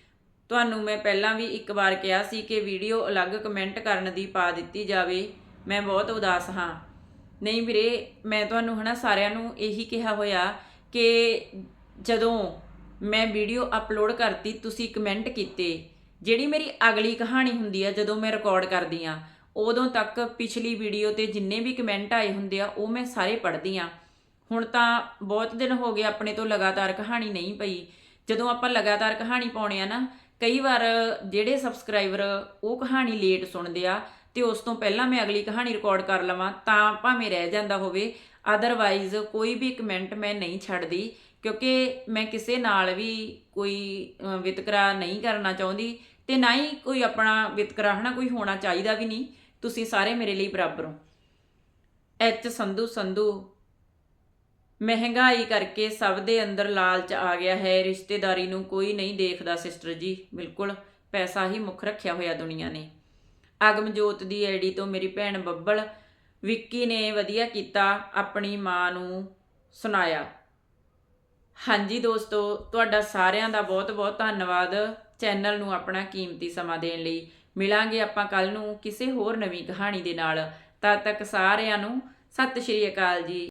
ਤੁਹਾਨੂੰ ਮੈਂ ਪਹਿਲਾਂ ਵੀ ਇੱਕ ਵਾਰ ਕਿਹਾ ਸੀ ਕਿ ਵੀਡੀਓ ਅਲੱਗ ਕਮੈਂਟ ਕਰਨ ਦੀ ਪਾ ਦਿੱਤੀ ਜਾਵੇ। ਮੈਂ ਬਹੁਤ ਉਦਾਸ ਹਾਂ। ਨਹੀਂ ਵੀਰੇ, ਮੈਂ ਤੁਹਾਨੂੰ ਹਨਾ ਸਾਰਿਆਂ ਨੂੰ ਇਹੀ ਕਿਹਾ ਹੋਇਆ ਕਿ ਜਦੋਂ ਮੈਂ ਵੀਡੀਓ ਅਪਲੋਡ ਕਰਤੀ, ਤੁਸੀਂ ਕਮੈਂਟ ਕੀਤੇ, ਜਿਹੜੀ ਮੇਰੀ ਅਗਲੀ ਕਹਾਣੀ ਹੁੰਦੀ ਆ, ਜਦੋਂ ਮੈਂ ਰਿਕਾਰਡ ਕਰਦੀ ਆ, ਉਦੋਂ ਤੱਕ ਪਿਛਲੀ ਵੀਡੀਓ ਤੇ ਜਿੰਨੇ ਵੀ ਕਮੈਂਟ ਆਏ ਹੁੰਦੇ ਆ, ਉਹ ਮੈਂ ਸਾਰੇ ਪੜ੍ਹਦੀ ਆ। ਹੁਣ ਤਾਂ ਬਹੁਤ ਦਿਨ ਹੋ ਗਏ ਆਪਣੇ ਤੋਂ ਲਗਾਤਾਰ ਕਹਾਣੀ ਨਹੀਂ ਪਈ। ਜਦੋਂ ਆਪਾਂ ਲਗਾਤਾਰ ਕਹਾਣੀ ਪਾਉਣੇ ਆ ਨਾ, ਕਈ ਵਾਰ ਜਿਹੜੇ ਸਬਸਕ੍ਰਾਈਬਰ ਉਹ ਕਹਾਣੀ ਲੇਟ ਸੁਣਦੇ ਆ ਤੇ ਉਸ ਤੋਂ ਪਹਿਲਾਂ ਮੈਂ ਅਗਲੀ ਕਹਾਣੀ ਰਿਕਾਰਡ ਕਰ ਲਵਾਂ, ਤਾਂ ਭਾਵੇਂ ਰਹਿ ਜਾਂਦਾ ਹੋਵੇ ਅਦਰਵਾਈਜ਼ ਕੋਈ ਵੀ ਕਮੈਂਟ ਮੈਂ ਨਹੀਂ ਛੱਡਦੀ, ਕਿਉਂਕਿ ਮੈਂ ਕਿਸੇ ਨਾਲ ਵੀ ਕੋਈ ਵਿਤਕਰਾ ਨਹੀਂ ਕਰਨਾ ਚਾਹੁੰਦੀ ਤੇ ਨਾ ਹੀ ਕੋਈ ਆਪਣਾ ਵਿਤਕਰਾ ਹਨਾ, ਕੋਈ ਹੋਣਾ ਚਾਹੀਦਾ ਵੀ ਨਹੀਂ। ਤੁਸੀਂ ਸਾਰੇ ਮੇਰੇ ਲਈ ਬਰਾਬਰ ਹੋ। ਐਚ ਸੰਧੂ ਸੰਧੂ, ਮਹਿੰਗਾਈ ਕਰਕੇ ਸਭ ਦੇ ਅੰਦਰ ਲਾਲਚ ਆ ਗਿਆ ਹੈ, ਰਿਸ਼ਤੇਦਾਰੀ ਨੂੰ ਕੋਈ ਨਹੀਂ ਦੇਖਦਾ, ਸਿਸਟਰ ਜੀ, ਬਿਲਕੁਲ। ਪੈਸਾ ਹੀ ਮੁੱਖ ਰੱਖਿਆ ਹੋਇਆ ਦੁਨੀਆ ਨੇ। ਅਗਮਜੋਤ ਦੀ ਆਈਡੀ ਤੋਂ ਮੇਰੀ ਭੈਣ ਬੱਬਲ ਵਿੱਕੀ ਨੇ ਵਧੀਆ ਕੀਤਾ ਆਪਣੀ ਮਾਂ ਨੂੰ ਸੁਣਾਇਆ। ਹਾਂਜੀ ਦੋਸਤੋ, ਤੁਹਾਡਾ ਸਾਰਿਆਂ ਦਾ ਬਹੁਤ-ਬਹੁਤ ਧੰਨਵਾਦ ਚੈਨਲ ਨੂੰ ਆਪਣਾ ਕੀਮਤੀ ਸਮਾਂ ਦੇਣ ਲਈ। ਮਿਲਾਂਗੇ ਆਪਾਂ ਕੱਲ ਨੂੰ ਕਿਸੇ ਹੋਰ ਨਵੀਂ ਕਹਾਣੀ ਦੇ ਨਾਲ। ਤਦ ਤੱਕ ਸਾਰਿਆਂ ਨੂੰ ਸਤਿ ਸ਼੍ਰੀ ਅਕਾਲ ਜੀ।